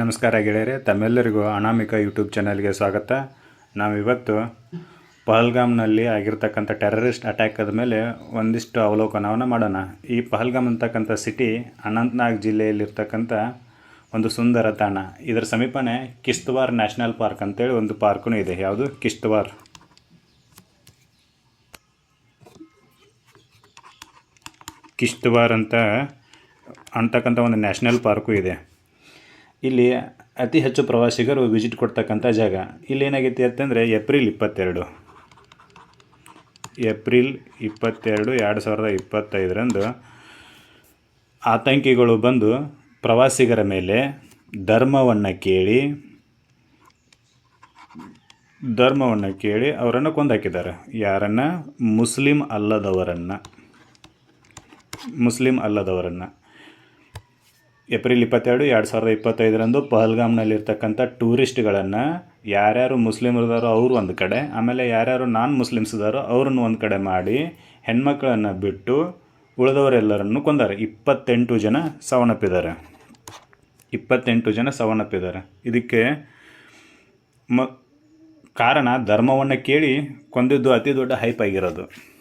ನಮಸ್ಕಾರ ಗೆಳೆಯರೆ, ತಮ್ಮೆಲ್ಲರಿಗೂ ಅನಾಮಿಕ ಯೂಟ್ಯೂಬ್ ಚಾನಲ್ಗೆ ಸ್ವಾಗತ. ನಾವಿವತ್ತು ಪಹಲ್ಗಾಮ್ನಲ್ಲಿ ಆಗಿರ್ತಕ್ಕಂಥ ಟೆರರಿಸ್ಟ್ ಆದ ಮೇಲೆ ಒಂದಿಷ್ಟು ಅವಲೋಕನವನ್ನು ಮಾಡೋಣ. ಈ ಪಹಲ್ಗಾಮ್ ಅಂತಕ್ಕಂಥ ಸಿಟಿ ಅನಂತನಾಗ್ ಜಿಲ್ಲೆಯಲ್ಲಿರ್ತಕ್ಕಂಥ ಒಂದು ಸುಂದರ ತಾಣ. ಇದರ ಸಮೀಪನೇ ಕಿಶ್ತವಾರ್ ನ್ಯಾಷನಲ್ ಪಾರ್ಕ್ ಅಂತೇಳಿ ಒಂದು ಪಾರ್ಕೂ ಇದೆ. ಯಾವುದು? ಕಿಶ್ತವಾರ್. ಕಿಶ್ತವಾರ್ ಅಂತ ಅಂತಕ್ಕಂಥ ಒಂದು ನ್ಯಾಷನಲ್ ಪಾರ್ಕು ಇದೆ. ಇಲ್ಲಿ ಅತಿ ಹೆಚ್ಚು ಪ್ರವಾಸಿಗರು ವಿಸಿಟ್ ಕೊಡ್ತಕ್ಕಂಥ ಜಾಗ. ಇಲ್ಲಿ ಏನಾಗೈತಿ ಅಂತಂದರೆ ಏಪ್ರಿಲ್ ಇಪ್ಪತ್ತೆರಡು. ಏಪ್ರಿಲ್ ಇಪ್ಪತ್ತೆರಡು ಎರಡು ಸಾವಿರದ ಇಪ್ಪತ್ತೈದರಂದು ಆತಂಕಿಗಳು ಬಂದು ಪ್ರವಾಸಿಗರ ಮೇಲೆ ಧರ್ಮವನ್ನು ಕೇಳಿ ಧರ್ಮವನ್ನು ಕೇಳಿ ಅವರನ್ನು ಕೊಂದಾಕಿದ್ದಾರೆ. ಯಾರನ್ನು? ಮುಸ್ಲಿಂ ಅಲ್ಲದವರನ್ನು. ಮುಸ್ಲಿಂ ಅಲ್ಲದವರನ್ನು. ಏಪ್ರಿಲ್ ಇಪ್ಪತ್ತೆರಡು, ಎರಡು ಸಾವಿರದ ಇಪ್ಪತ್ತೈದರಂದು ಪಹಲ್ಗಾಮ್ನಲ್ಲಿರ್ತಕ್ಕಂಥ ಟೂರಿಸ್ಟ್ಗಳನ್ನು ಯಾರ್ಯಾರು ಮುಸ್ಲಿಮ್ರದಾರೋ ಅವರು ಒಂದು ಕಡೆ, ಆಮೇಲೆ ಯಾರ್ಯಾರು ನಾನ್ ಮುಸ್ಲಿಮ್ಸ್ ಇದಾರೋ ಅವ್ರನ್ನ ಒಂದು ಕಡೆ ಮಾಡಿ ಹೆಣ್ಮಕ್ಳನ್ನು ಬಿಟ್ಟು ಉಳಿದವರೆಲ್ಲರನ್ನು ಕೊಂದಾರೆ. ಇಪ್ಪತ್ತೆಂಟು ಜನ ಸಾವನ್ನಪ್ಪಿದ್ದಾರೆ. ಇಪ್ಪತ್ತೆಂಟು ಜನ ಸಾವನ್ನಪ್ಪಿದ್ದಾರೆ. ಇದಕ್ಕೆ ಮ, ಕಾರಣ ಧರ್ಮವನ್ನು ಕೇಳಿ ಕೊಂದಿದ್ದು ಅತಿ ದೊಡ್ಡ ಹೈಪ್ ಆಗಿರೋದು.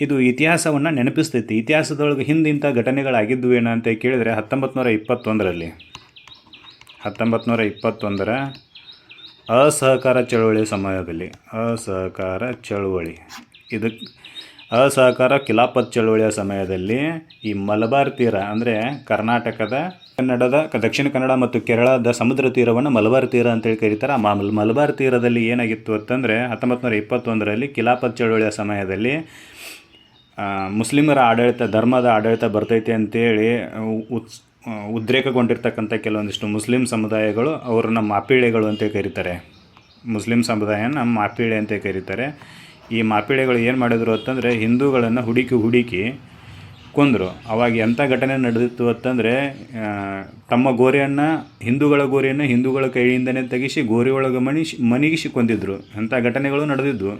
ಇದು ಇತಿಹಾಸವನ್ನು ನೆನಪಿಸ್ತೈತಿ. ಇತಿಹಾಸದೊಳಗೆ ಹಿಂದಿಂಥ ಘಟನೆಗಳಾಗಿದ್ದು ಏನು ಅಂತ ಕೇಳಿದರೆ ಹತ್ತೊಂಬತ್ತು ನೂರ ಇಪ್ಪತ್ತೊಂದರಲ್ಲಿ. ಹತ್ತೊಂಬತ್ತು ಇಪ್ಪತ್ತೊಂದರ ಅಸಹಕಾರ ಚಳುವಳಿ ಸಮಯದಲ್ಲಿ. ಅಸಹಕಾರ ಚಳುವಳಿ. ಇದಕ್ಕೆ ಅಸಹಕಾರ ಖಿಲಾಫತ್ ಚಳುವಳಿಯ ಸಮಯದಲ್ಲಿ ಈ ಮಲಬಾರ್ ತೀರ ಅಂದರೆ ಕರ್ನಾಟಕದ ಕನ್ನಡದ, ದಕ್ಷಿಣ ಕನ್ನಡ ಮತ್ತು ಕೇರಳದ ಸಮುದ್ರ ತೀರವನ್ನು ಮಲಬಾರ್ ತೀರ ಅಂತೇಳಿ ಕರೀತಾರೆ. ಆ ಮಲ್ ಮಲಬಾರ್ ತೀರದಲ್ಲಿ ಏನಾಗಿತ್ತು ಅಂತಂದರೆ ಹತ್ತೊಂಬತ್ತು ನೂರ ಇಪ್ಪತ್ತೊಂದರಲ್ಲಿ ಖಿಲಾಫತ್ ಚಳುವಳಿಯ ಸಮಯದಲ್ಲಿ ಮುಸ್ಲಿಮರ ಆಡಳಿತ, ಧರ್ಮದ ಆಡಳಿತ ಬರ್ತೈತೆ ಅಂತೇಳಿ ಉತ್ಸ್ ಉದ್ರೇಕಗೊಂಡಿರ್ತಕ್ಕಂಥ ಕೆಲವೊಂದಿಷ್ಟು ಮುಸ್ಲಿಂ ಸಮುದಾಯಗಳು ಅವ್ರನ್ನ ಮಾಪಿಳೆಗಳು ಅಂತ ಕರೀತಾರೆ. ಮುಸ್ಲಿಂ ಸಮುದಾಯನ ಮಾಪಿಳೆ ಅಂತ ಕರೀತಾರೆ. ಈ ಮಾಪಿಳೆಗಳು ಏನು ಮಾಡಿದ್ರು ಅಂತಂದರೆ ಹಿಂದೂಗಳನ್ನು ಹುಡುಕಿ ಹುಡುಕಿ ಕೊಂದರು. ಅವಾಗ ಎಂಥ ಘಟನೆ ನಡೆದಿತ್ತು ಅಂತಂದರೆ ತಮ್ಮ ಗೋರಿಯನ್ನು, ಹಿಂದೂಗಳ ಗೋರಿಯನ್ನು ಹಿಂದೂಗಳ ಕೈಯಿಂದನೇ ತೆಗೆಸಿ ಗೋರಿ ಒಳಗೆ ಮಣಿಸಿ ಮನಿಗಿಸಿ ಕೊಂದಿದ್ರು. ಅಂಥ ಘಟನೆಗಳು ನಡೆದಿದ್ವು.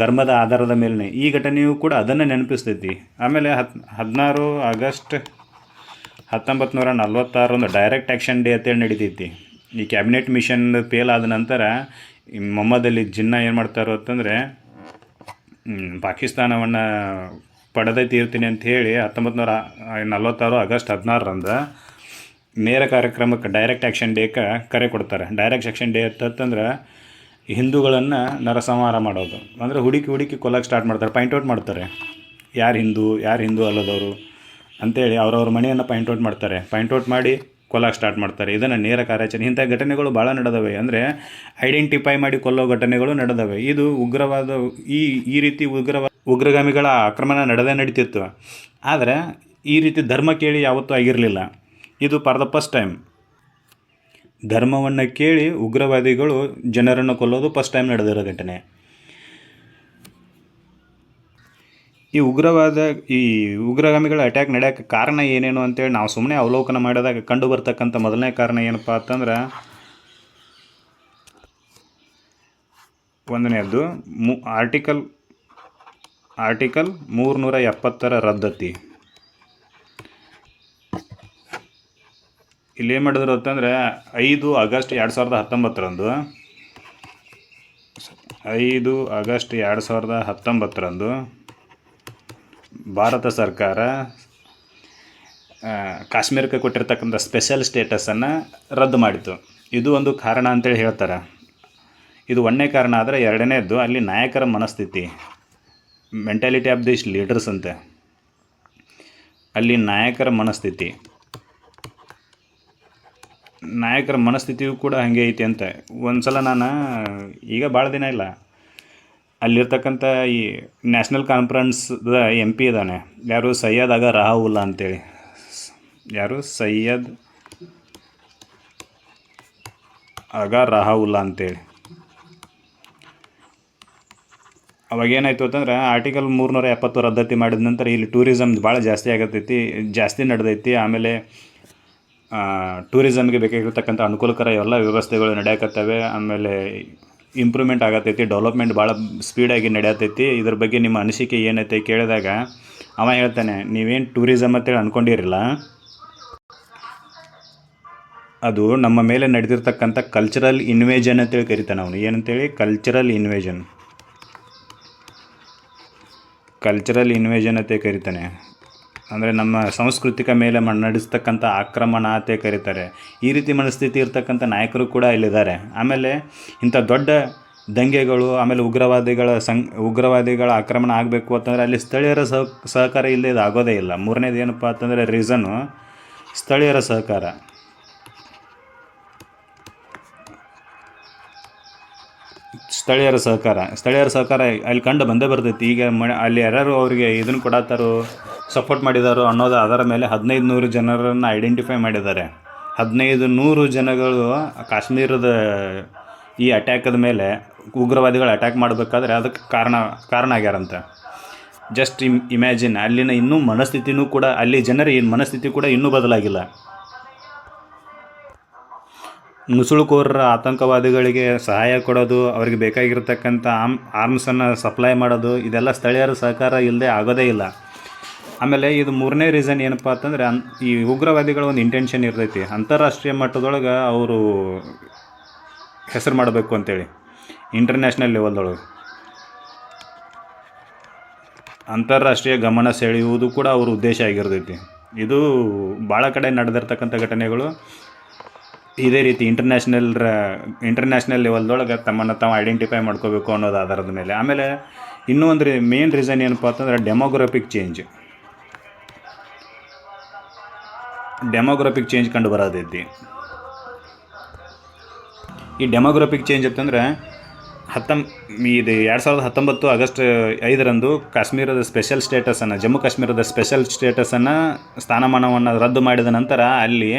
ಧರ್ಮದ ಆಧಾರದ ಮೇಲೆ ಈ ಘಟನೆಯು ಕೂಡ ಅದನ್ನು ನೆನಪಿಸ್ತೈತಿ. ಆಮೇಲೆ ಹತ್ ಹದಿನಾರು ಆಗಸ್ಟ್ ಹತ್ತೊಂಬತ್ತು ನೂರ ನಲ್ವತ್ತಾರೊಂದು ಡೈರೆಕ್ಟ್ ಆ್ಯಕ್ಷನ್ ಡೇ ಅಂತೇಳಿ ನಡೀತೈತಿ. ಈ ಕ್ಯಾಬಿನೆಟ್ ಮಿಷನ್ ಫೇಲ್ ಆದ ನಂತರ ಮೊಹಮ್ಮದ್ ಅಲಿ ಜಿನ್ನ ಏನು ಮಾಡ್ತಾರೋ ಅಂತಂದರೆ ಪಾಕಿಸ್ತಾನವನ್ನು ಪಡೆದೇ ತೀರ್ತೀನಿ ಅಂತ ಹೇಳಿ ಹತ್ತೊಂಬತ್ತು ನೂರ ನಲ್ವತ್ತಾರು ಆಗಸ್ಟ್ ಹದಿನಾರರಂದು ನೇರ ಕಾರ್ಯಕ್ರಮಕ್ಕೆ ಡೈರೆಕ್ಟ್ ಆ್ಯಕ್ಷನ್ ಡೇಕ್ಕೆ ಕರೆ ಕೊಡ್ತಾರೆ. ಡೈರೆಕ್ಟ್ ಆ್ಯಕ್ಷನ್ ಡೇ ಅಂತಂದ್ರೆ ಹಿಂದೂಗಳನ್ನು ನರಸಂಹಾರ ಮಾಡೋದು. ಅಂದರೆ ಹುಡುಕಿ ಹುಡುಕಿ ಕೊಲ್ಲಕ್ಕೆ ಸ್ಟಾರ್ಟ್ ಮಾಡ್ತಾರೆ ಪಾಯಿಂಟ್ ಔಟ್ ಮಾಡ್ತಾರೆ. ಯಾರು ಹಿಂದೂ ಯಾರು ಹಿಂದೂ ಅಲ್ಲದವರು ಅಂತೇಳಿ ಅವ್ರವ್ರ ಮನೆಯನ್ನು ಪಾಯಿಂಟ್ ಔಟ್ ಮಾಡ್ತಾರೆ. ಪಾಯಿಂಟ್ ಔಟ್ ಮಾಡಿ ಕೊಲ್ಲಕ್ಕೆ ಸ್ಟಾರ್ಟ್ ಮಾಡ್ತಾರೆ. ಇದನ್ನು ನೇರ ಕಾರ್ಯಾಚರಣೆ. ಇಂಥ ಘಟನೆಗಳು ಭಾಳ ನಡೆದವೆ. ಅಂದರೆ ಐಡೆಂಟಿಫೈ ಮಾಡಿ ಕೊಲ್ಲೋ ಘಟನೆಗಳು ನಡೆದವೆ. ಇದು ಉಗ್ರವಾದ, ಈ ಈ ರೀತಿ ಉಗ್ರವಾದ ಉಗ್ರಗಾಮಿಗಳ ಆಕ್ರಮಣ ನಡೆದೇ ನಡೀತಿತ್ತು. ಆದರೆ ಈ ರೀತಿ ಧರ್ಮ ಕೇಳಿ ಯಾವತ್ತೂ ಆಗಿರಲಿಲ್ಲ. ಇದು ಫಾರ್ ದ ಫಸ್ಟ್ ಟೈಮ್ ಧರ್ಮವನ್ನು ಕೇಳಿ ಉಗ್ರವಾದಿಗಳು ಜನರನ್ನು ಕೊಲ್ಲೋದು ಫಸ್ಟ್ ಟೈಮ್ ನಡೆದಿರೋ ಘಟನೆ ಈ ಉಗ್ರವಾದ, ಈ ಉಗ್ರಗಾಮಿಗಳ ಅಟ್ಯಾಕ್ ನಡೆಯೋಕ್ಕೆ ಕಾರಣ ಏನೇನು ಅಂತೇಳಿ ನಾವು ಸುಮ್ಮನೆ ಅವಲೋಕನ ಮಾಡಿದಾಗ ಕಂಡು ಬರ್ತಕ್ಕಂಥ ಮೊದಲನೇ ಕಾರಣ ಏನಪ್ಪ ಅಂತಂದ್ರೆ ಒಂದನೇದು ಮು ಆರ್ಟಿಕಲ್ ಆರ್ಟಿಕಲ್ ಮೂರುನೂರ ಎಪ್ಪತ್ತರ ರದ್ದತಿ. ಇಲ್ಲಿ ಏನು ಮಾಡಿದ್ರು ಅಂತಂದರೆ ಐದು ಆಗಸ್ಟ್ ಎರಡು ಸಾವಿರದ ಹತ್ತೊಂಬತ್ತರಂದು, ಐದು ಆಗಸ್ಟ್ ಎರಡು ಸಾವಿರದ ಹತ್ತೊಂಬತ್ತರಂದು ಭಾರತ ಸರ್ಕಾರ ಕಾಶ್ಮೀರಕ್ಕೆ ಕೊಟ್ಟಿರ್ತಕ್ಕಂಥ ಸ್ಪೆಷಲ್ ಸ್ಟೇಟಸನ್ನು ರದ್ದು ಮಾಡಿತು ಇದು ಒಂದು ಕಾರಣ ಅಂತೇಳಿ ಹೇಳ್ತಾರೆ. ಇದು ಒಂದನೇ ಕಾರಣ ಆದರೆ ಎರಡನೇದ್ದು ಅಲ್ಲಿ ನಾಯಕರ ಮನಸ್ಥಿತಿ ಮೆಂಟಾಲಿಟಿ ಆಫ್ ದಿಸ್ ಲೀಡರ್ಸ್ ಅಂತೆ. ಅಲ್ಲಿ ನಾಯಕರ ಮನಸ್ಥಿತಿ. ನಾಯಕರ ಮನಸ್ಥಿತಿಯೂ ಕೂಡ ಹಾಗೆ ಐತಿ ಅಂತ. ಒಂದು ಸಲ ನಾನು, ಈಗ ಭಾಳ ದಿನ ಇಲ್ಲ. ಅಲ್ಲಿರ್ತಕ್ಕಂಥ ಈ ನ್ಯಾಷನಲ್ ಕಾನ್ಫರೆನ್ಸ್ದ ಎಂ ಪಿ ಇದ್ದಾನೆ ಯಾರು ಸೈಯದ್ ಆಗ ರಹಾವುಲ್ಲಾ ಅಂತೇಳಿ. ಯಾರು? ಸೈಯದ್ ಆಗ ರಾಹುಲ್ ಅಂತೇಳಿ. ಅವಾಗ ಏನಾಯ್ತು ಅಂತಂದ್ರೆ ಆರ್ಟಿಕಲ್ ಮೂರ್ನೂರ ಎಪ್ಪತ್ತು ರದ್ದತಿ ಮಾಡಿದ ನಂತರ ಇಲ್ಲಿ ಟೂರಿಸಮ್ ಭಾಳ ಜಾಸ್ತಿ ಆಗತೈತಿ, ಜಾಸ್ತಿ ನಡೆದೈತಿ. ಆಮೇಲೆ ಟೂರಿಸಮ್ಗೆ ಬೇಕಾಗಿರ್ತಕ್ಕಂಥ ಅನುಕೂಲಕರ ಎಲ್ಲ ವ್ಯವಸ್ಥೆಗಳು ನಡೆಯಕತ್ತವೆ. ಆಮೇಲೆ ಇಂಪ್ರೂವ್ಮೆಂಟ್ ಆಗತೈತಿ ಡೆವಲಪ್ಮೆಂಟ್ ಭಾಳ ಸ್ಪೀಡಾಗಿ ನಡೆಯತೈತಿ. ಇದ್ರ ಬಗ್ಗೆ ನಿಮ್ಮ ಅನಿಸಿಕೆ ಏನೈತೆ ಕೇಳಿದಾಗ ಅವ ಹೇಳ್ತಾನೆ, ನೀವೇನು ಟೂರಿಸಮ್ ಅಂತೇಳಿ ಅಂದ್ಕೊಂಡಿರಲಿಲ್ಲ ಅದು ನಮ್ಮ ಮೇಲೆ ನಡೆದಿರ್ತಕ್ಕಂಥ ಕಲ್ಚರಲ್ ಇನ್ವೇಜನ್ ಅಂತೇಳಿ ಕರಿತಾನೆ ಅವನು. ಏನಂತೇಳಿ? ಕಲ್ಚರಲ್ ಇನ್ವೇಜನ್ ಕಲ್ಚರಲ್ ಇನ್ವೇಜನ್ ಅಂತ ಕರಿತಾನೆ. ಅಂದರೆ ನಮ್ಮ ಸಾಂಸ್ಕೃತಿಕ ಮೇಲೆ ನಡೆಸ್ತಕ್ಕಂಥ ಆಕ್ರಮಣ ಅಂತ ಕರೀತಾರೆ. ಈ ರೀತಿ ಮನಸ್ಥಿತಿ ಇರ್ತಕ್ಕಂಥ ನಾಯಕರು ಕೂಡ ಇಲ್ಲಿದ್ದಾರೆ. ಆಮೇಲೆ ಇಂಥ ದೊಡ್ಡ ದಂಗೆಗಳು, ಆಮೇಲೆ ಉಗ್ರವಾದಿಗಳ ಸಂ ಉಗ್ರವಾದಿಗಳ ಆಕ್ರಮಣ ಆಗಬೇಕು ಅಂತಂದರೆ ಅಲ್ಲಿ ಸ್ಥಳೀಯರ ಸಹ ಸಹಕಾರ ಇಲ್ಲದೆ ಆಗೋದೇ ಇಲ್ಲ. ಮೂರನೇದು ಏನಪ್ಪ ಅಂತಂದರೆ ರೀಸನ್ನು ಸ್ಥಳೀಯರ ಸಹಕಾರ. ಸ್ಥಳೀಯರ ಸಹಕಾರ. ಸ್ಥಳೀಯರ ಸಹಕಾರ ಅಲ್ಲಿ ಕಂಡು ಬಂದೇ ಬರ್ತೈತಿ. ಈಗ ಮ, ಅಲ್ಲಿ ಯಾರ್ಯಾರು ಅವರಿಗೆ ಇದನ್ನು ಕೊಡತ್ತಾರೋ ಸಪೋರ್ಟ್ ಮಾಡಿದಾರೋ ಅನ್ನೋದು ಅದರ ಮೇಲೆ ಹದಿನೈದು ನೂರು ಜನರನ್ನು ಐಡೆಂಟಿಫೈ ಮಾಡಿದ್ದಾರೆ. ಹದಿನೈದು ನೂರು ಜನಗಳು ಕಾಶ್ಮೀರದ ಈ ಅಟ್ಯಾಕದ ಮೇಲೆ ಉಗ್ರವಾದಿಗಳು ಅಟ್ಯಾಕ್ ಮಾಡಬೇಕಾದ್ರೆ ಅದಕ್ಕೆ ಕಾರಣ ಕಾರಣ ಆಗ್ಯಾರಂತೆ. ಜಸ್ಟ್ ಇಮ್ ಇಮ್ಯಾಜಿನ್ ಅಲ್ಲಿನ ಇನ್ನೂ ಮನಸ್ಥಿತಿನೂ ಕೂಡ, ಅಲ್ಲಿ ಜನರ ಮನಸ್ಥಿತಿ ಕೂಡ ಇನ್ನೂ ಬದಲಾಗಿಲ್ಲ. ನುಸುಳುಕೋರರ ಆತಂಕವಾದಿಗಳಿಗೆ ಸಹಾಯ ಕೊಡೋದು, ಅವರಿಗೆ ಬೇಕಾಗಿರತಕ್ಕಂಥ ಆಮ್ ಆರ್ಮ್ಸನ್ನು ಸಪ್ಲೈ ಮಾಡೋದು, ಇದೆಲ್ಲ ಸ್ಥಳೀಯರ ಸಹಕಾರ ಇಲ್ಲದೆ ಆಗೋದೇ ಇಲ್ಲ. ಆಮೇಲೆ ಇದು ಮೂರನೇ ರೀಸನ್ ಏನಪ್ಪ ಅಂತಂದರೆ, ಅನ್, ಈ ಉಗ್ರವಾದಿಗಳ ಒಂದು ಇಂಟೆನ್ಷನ್ ಇರ್ತೈತಿ. ಅಂತಾರಾಷ್ಟ್ರೀಯ ಮಟ್ಟದೊಳಗೆ ಅವರು ಹೆಸರು ಮಾಡಬೇಕು ಅಂತೇಳಿ. ಇಂಟರ್ನ್ಯಾಷನಲ್ ಲೆವೆಲ್ದೊಳಗೆ ಅಂತಾರಾಷ್ಟ್ರೀಯ ಗಮನ ಸೆಳೆಯುವುದು ಕೂಡ ಅವ್ರ ಉದ್ದೇಶ ಆಗಿರ್ತೈತಿ. ಇದು ಭಾಳ ಕಡೆ ನಡೆದಿರ್ತಕ್ಕಂಥ ಘಟನೆಗಳು. ಇದೇ ರೀತಿ ಇಂಟರ್ನ್ಯಾಷನಲ್ ಇಂಟರ್ನ್ಯಾಷನಲ್ ಲೆವೆಲ್ದೊಳಗೆ ತಮ್ಮನ್ನು ತಾವು ಐಡೆಂಟಿಫೈ ಮಾಡ್ಕೋಬೇಕು ಅನ್ನೋದು ಆಧಾರದ ಮೇಲೆ. ಆಮೇಲೆ ಇನ್ನೂ ಒಂದು ಮೇನ್ ರೀಸನ್ ಏನಪ್ಪ ಅಂತಂದ್ರೆ ಡೆಮೋಗ್ರಫಿಕ್ ಚೇಂಜ್ ಡೆಮೋಗ್ರಫಿಕ್ ಚೇಂಜ್ ಕಂಡು ಬರೋದೈತಿ ಈ ಡೆಮೋಗ್ರಫಿಕ್ ಚೇಂಜ್ ಅಂತಂದ್ರೆ ಹತ್ತಂ ಇದು ಎರಡು ಸಾವಿರದ ಹತ್ತೊಂಬತ್ತು ಆಗಸ್ಟ್ ಐದರಂದು ಕಾಶ್ಮೀರದ ಸ್ಪೆಷಲ್ ಸ್ಟೇಟಸನ್ನು ಜಮ್ಮು ಕಾಶ್ಮೀರದ ಸ್ಪೆಷಲ್ ಸ್ಟೇಟಸನ್ನು ಸ್ಥಾನಮಾನವನ್ನು ರದ್ದು ಮಾಡಿದ ನಂತರ ಅಲ್ಲಿ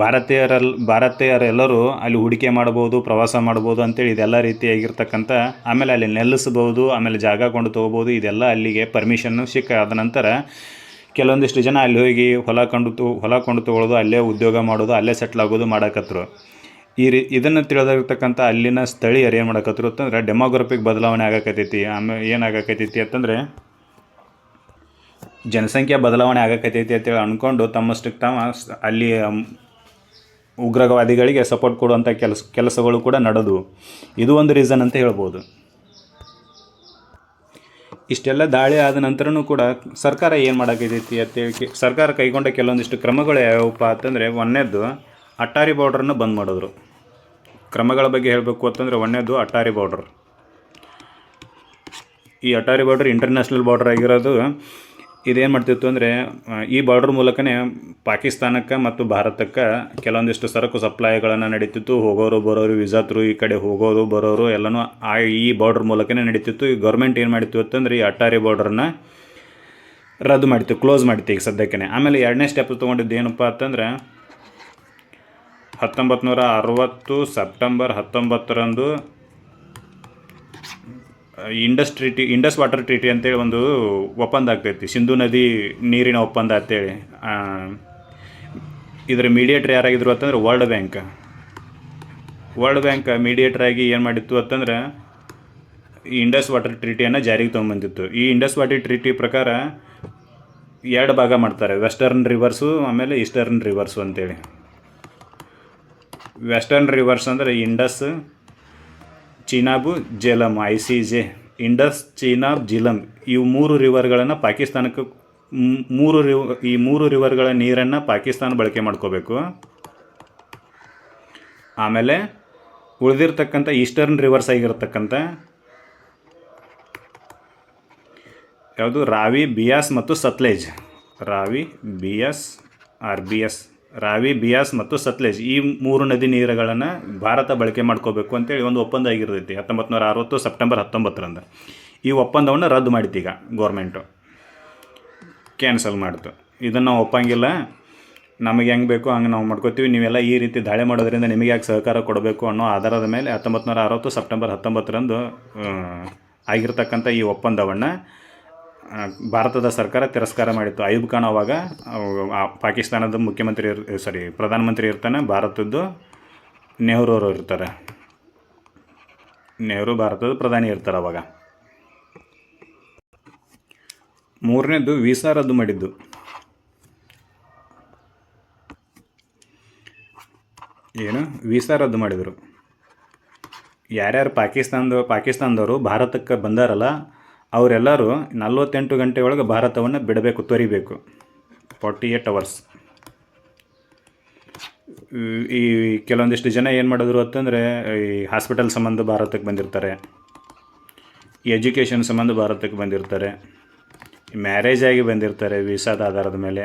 ಭಾರತೀಯರಲ್ ಭಾರತೀಯರೆಲ್ಲರೂ ಅಲ್ಲಿ ಹೂಡಿಕೆ ಮಾಡ್ಬೋದು ಪ್ರವಾಸ ಮಾಡ್ಬೋದು ಅಂತೇಳಿ ಇದೆಲ್ಲ ರೀತಿಯಾಗಿರ್ತಕ್ಕಂಥ, ಆಮೇಲೆ ಅಲ್ಲಿ ನೆಲೆಸ್ಬೋದು ಆಮೇಲೆ ಜಾಗ ಕೊಂಡು ತೊಗೋಬೋದು ಇದೆಲ್ಲ ಅಲ್ಲಿಗೆ ಪರ್ಮಿಷನ್ನು ಸಿಕ್ಕ ಆದ ನಂತರ ಕೆಲವೊಂದಿಷ್ಟು ಜನ ಅಲ್ಲಿ ಹೋಗಿ ಹೊಲ ಕಂಡು ತೊ, ಹೊಲ ಕೊಂಡು ತೊಗೊಳ್ಳೋದು ಅಲ್ಲೇ ಉದ್ಯೋಗ ಮಾಡೋದು, ಅಲ್ಲೇ ಸೆಟ್ಲ್ ಆಗೋದು ಮಾಡಕತ್ರು. ಈ ರೀ, ಇದನ್ನು ತಿಳಿದಿರ್ತಕ್ಕಂಥ ಅಲ್ಲಿನ ಸ್ಥಳೀಯರು ಏನು ಮಾಡಕತ್ರು ಅಂತಂದ್ರೆ ಡೆಮೋಗ್ರಫಿಕ್ ಬದಲಾವಣೆ ಆಗಕತ್ತೈತಿ. ಆಮೇಲೆ ಏನಾಗಕತ್ತೈತಿ ಅಂತಂದರೆ ಜನಸಂಖ್ಯಾ ಬದಲಾವಣೆ ಆಗಕತ್ತೈತಿ ಅಂತೇಳಿ ಅಂದ್ಕೊಂಡು ತಮ್ಮಷ್ಟಕ್ಕೆ ತಮ್ಮ ಅಲ್ಲಿ ಉಗ್ರವಾದಿಗಳಿಗೆ ಸಪೋರ್ಟ್ ಕೊಡುವಂಥ ಕೆಲಸ, ಕೆಲಸಗಳು ಕೂಡ ನಡೆದು. ಇದು ಒಂದು ರೀಸನ್ ಅಂತ ಹೇಳ್ಬೋದು. ಇಷ್ಟೆಲ್ಲ ದಾಳಿ ಆದ ನಂತರನೂ ಕೂಡ ಸರ್ಕಾರ ಏನು ಮಾಡಕತ್ತೈತಿ ಅಂತೇಳಿ ಸರ್ಕಾರ ಕೈಗೊಂಡ ಕೆಲವೊಂದಿಷ್ಟು ಕ್ರಮಗಳು ಯಾವಪ್ಪ ಅಂತಂದರೆ ಒಂದನೇದು ಅಟ್ಟಾರಿ ಬಾರ್ಡ್ರನ್ನು ಬಂದ್ ಮಾಡಿದ್ರು. ಕ್ರಮಗಳ ಬಗ್ಗೆ ಹೇಳಬೇಕು ಅಂತಂದರೆ ಒಂದನೇದು ಅಟ್ಟಾರಿ ಬಾರ್ಡ್ರ್ ಈ ಅಟ್ಟಾರಿ ಬಾರ್ಡರ್ ಇಂಟರ್ನ್ಯಾಷನಲ್ ಬಾರ್ಡರ್ ಆಗಿರೋದು ಇದೇನು ಮಾಡ್ತಿತ್ತು ಅಂದರೆ ಈ ಬಾರ್ಡ್ರ್ ಮೂಲಕನೇ ಪಾಕಿಸ್ತಾನಕ್ಕೆ ಮತ್ತು ಭಾರತಕ್ಕೆ ಕೆಲವೊಂದಿಷ್ಟು ಸರಕು ಸಪ್ಲೈಗಳನ್ನು ನಡೀತಿತ್ತು. ಹೋಗೋರು ಬರೋರು ವಿಸಾ ಥ್ರೂ ಈ ಕಡೆ ಹೋಗೋರು ಬರೋರು ಎಲ್ಲನೂ ಆ ಈ ಬಾರ್ಡ್ರ್ ಮೂಲಕನೇ ನಡೀತಿತ್ತು. ಈ ಗೌರ್ಮೆಂಟ್ ಏನು ಮಾಡಿತ್ತು ಅಂತಂದ್ರೆ, ಈ ಅಟ್ಟಾರಿ ಬಾರ್ಡ್ರನ್ನ ರದ್ದು ಮಾಡಿತ್ತು ಕ್ಲೋಸ್ ಮಾಡಿತ್ತು ಈಗ ಸದ್ಯಕ್ಕೆ ಆಮೇಲೆ ಎರಡನೇ ಸ್ಟೆಪ್ ತೊಗೊಂಡಿದ್ದು ಏನಪ್ಪ ಅಂತಂದ್ರೆ ಹತ್ತೊಂಬತ್ತು ನೂರ ಅರವತ್ತು ಸೆಪ್ಟೆಂಬರ್ ಹತ್ತೊಂಬತ್ತರಂದು Indus treaty Indus water treaty ಅಂತೇಳಿ ಒಂದು ಒಪ್ಪಂದ ಆಗ್ತೈತಿ. ಸಿಂಧು ನದಿ ನೀರಿನ ಒಪ್ಪಂದ ಅಂತೇಳಿ. ಇದರ ಮೀಡಿಯೇಟ್ರ್ ಯಾರಾಗಿದ್ರು ಅಂತಂದ್ರೆ world bank. World bank mediator ಆಗಿ ಏನು ಮಾಡಿತ್ತು ಅಂತಂದ್ರೆ ಈ ಇಂಡಸ್ ವಾಟರ್ ಟ್ರೀಟಿಯನ್ನು ಜಾರಿಗೆ ತೊಗೊಂಬಂದಿತ್ತು. ಈ ಇಂಡಸ್ ವಾಟರ್ ಟ್ರೀಟಿ ಪ್ರಕಾರ ಎರಡು ಭಾಗ ಮಾಡ್ತಾರೆ. ವೆಸ್ಟರ್ನ್ ರಿವರ್ಸು, ಆಮೇಲೆ ಈಸ್ಟರ್ನ್ ರಿವರ್ಸು ಅಂತೇಳಿ. ವೆಸ್ಟರ್ನ್ ರಿವರ್ಸ್ ಅಂದರೆ Indus Chenab Jhelum, I C J, Indus Chenab Jhelum ಇವು ಮೂರು ರಿವರ್ಗಳನ್ನು ಪಾಕಿಸ್ತಾನಕ್ಕೆ ಮೂರು ರಿವ್ ಈ ಮೂರು ರಿವರ್ಗಳ ನೀರನ್ನು ಪಾಕಿಸ್ತಾನ ಬಳಕೆ ಮಾಡ್ಕೋಬೇಕು. ಆಮೇಲೆ ಉಳಿದಿರ್ತಕ್ಕಂಥ ಈಸ್ಟರ್ನ್ ರಿವರ್ಸ್ ಆಗಿರತಕ್ಕಂಥ ಯಾವುದು? ರಾವಿ, ಬಿಯಾಸ್ ಮತ್ತು Sutlej. Ravi, Beas, R B S. Ravi, Beas ಮತ್ತು ಸತ್ಲೇಜ್ ಈ ಮೂರು ನದಿ ನೀರುಗಳನ್ನು ಭಾರತ ಬಳಕೆ ಮಾಡ್ಕೋಬೇಕು ಅಂತೇಳಿ ಒಂದು ಒಪ್ಪಂದ ಆಗಿರ್ತೈತಿ ಹತ್ತೊಂಬತ್ತು ನೂರ ಅರವತ್ತು ಸೆಪ್ಟೆಂಬರ್ ಹತ್ತೊಂಬತ್ತರಂದು. ಈ ಒಪ್ಪಂದವನ್ನು ರದ್ದು ಮಾಡಿತ್ತು ಈಗ ಗೌರ್ಮೆಂಟು ಕ್ಯಾನ್ಸಲ್ ಮಾಡ್ತು. ಇದನ್ನು ನಾವು ಒಪ್ಪಂಗಿಲ್ಲ. ನಮಗೆ ಹೆಂಗೆ ಬೇಕು ಹಂಗೆ ನಾವು ಮಾಡ್ಕೋತೀವಿ. ನೀವೆಲ್ಲ ಈ ರೀತಿ ದಾಳಿ ಮಾಡೋದ್ರಿಂದ ನಿಮಗೆ ಯಾಕೆ ಸಹಕಾರ ಕೊಡಬೇಕು ಅನ್ನೋ ಆಧಾರದ ಮೇಲೆ ಹತ್ತೊಂಬತ್ತು ನೂರ ಅರವತ್ತು ಸೆಪ್ಟೆಂಬರ್ ಹತ್ತೊಂಬತ್ತರಂದು ಆಗಿರ್ತಕ್ಕಂಥ ಈ ಒಪ್ಪಂದವನ್ನು ಭಾರತದ ಸರ್ಕಾರ ತಿರಸ್ಕಾರ ಮಾಡಿತ್ತು. ಐಬ್ ಖಾನ್ ಅವಾಗ ಪಾಕಿಸ್ತಾನದ ಮುಖ್ಯಮಂತ್ರಿ ಸಾರಿ, ಪ್ರಧಾನಮಂತ್ರಿ ಇರ್ತಾನೆ, ಭಾರತದ್ದು ನೆಹರು ಅವರು ಇರ್ತಾರೆ. ನೆಹರು ಭಾರತದ ಪ್ರಧಾನಿ ಇರ್ತಾರೆ ಅವಾಗ. ಮೂರನೇದು ವೀಸಾ ರದ್ದು ಮಾಡಿದ್ದು. ಏನು? ವೀಸಾ ರದ್ದು ಮಾಡಿದರು. ಯಾರ್ಯಾರು ಪಾಕಿಸ್ತಾನದ, ಪಾಕಿಸ್ತಾನದವರು ಭಾರತಕ್ಕೆ ಬಂದಾರಲ್ಲ ಅವರೆಲ್ಲರೂ ನಲ್ವತ್ತೆಂಟು ಗಂಟೆ ಒಳಗೆ ಭಾರತವನ್ನು ಬಿಡಬೇಕು, ತೊರಿಬೇಕು. ಫಾರ್ಟಿ ಏಟ್ ಅವರ್ಸ್ ಈ ಕೆಲವೊಂದಿಷ್ಟು ಜನ ಏನು ಮಾಡಿದ್ರು ಅಂತಂದರೆ, ಈ ಹಾಸ್ಪಿಟಲ್ ಸಂಬಂಧ ಭಾರತಕ್ಕೆ ಬಂದಿರ್ತಾರೆ. ಎಜುಕೇಷನ್ ಸಂಬಂಧ ಭಾರತಕ್ಕೆ ಬಂದಿರ್ತಾರೆ. ಮ್ಯಾರೇಜ್ ಆಗಿ ಬಂದಿರ್ತಾರೆ ವೀಸಾದ ಆಧಾರದ ಮೇಲೆ.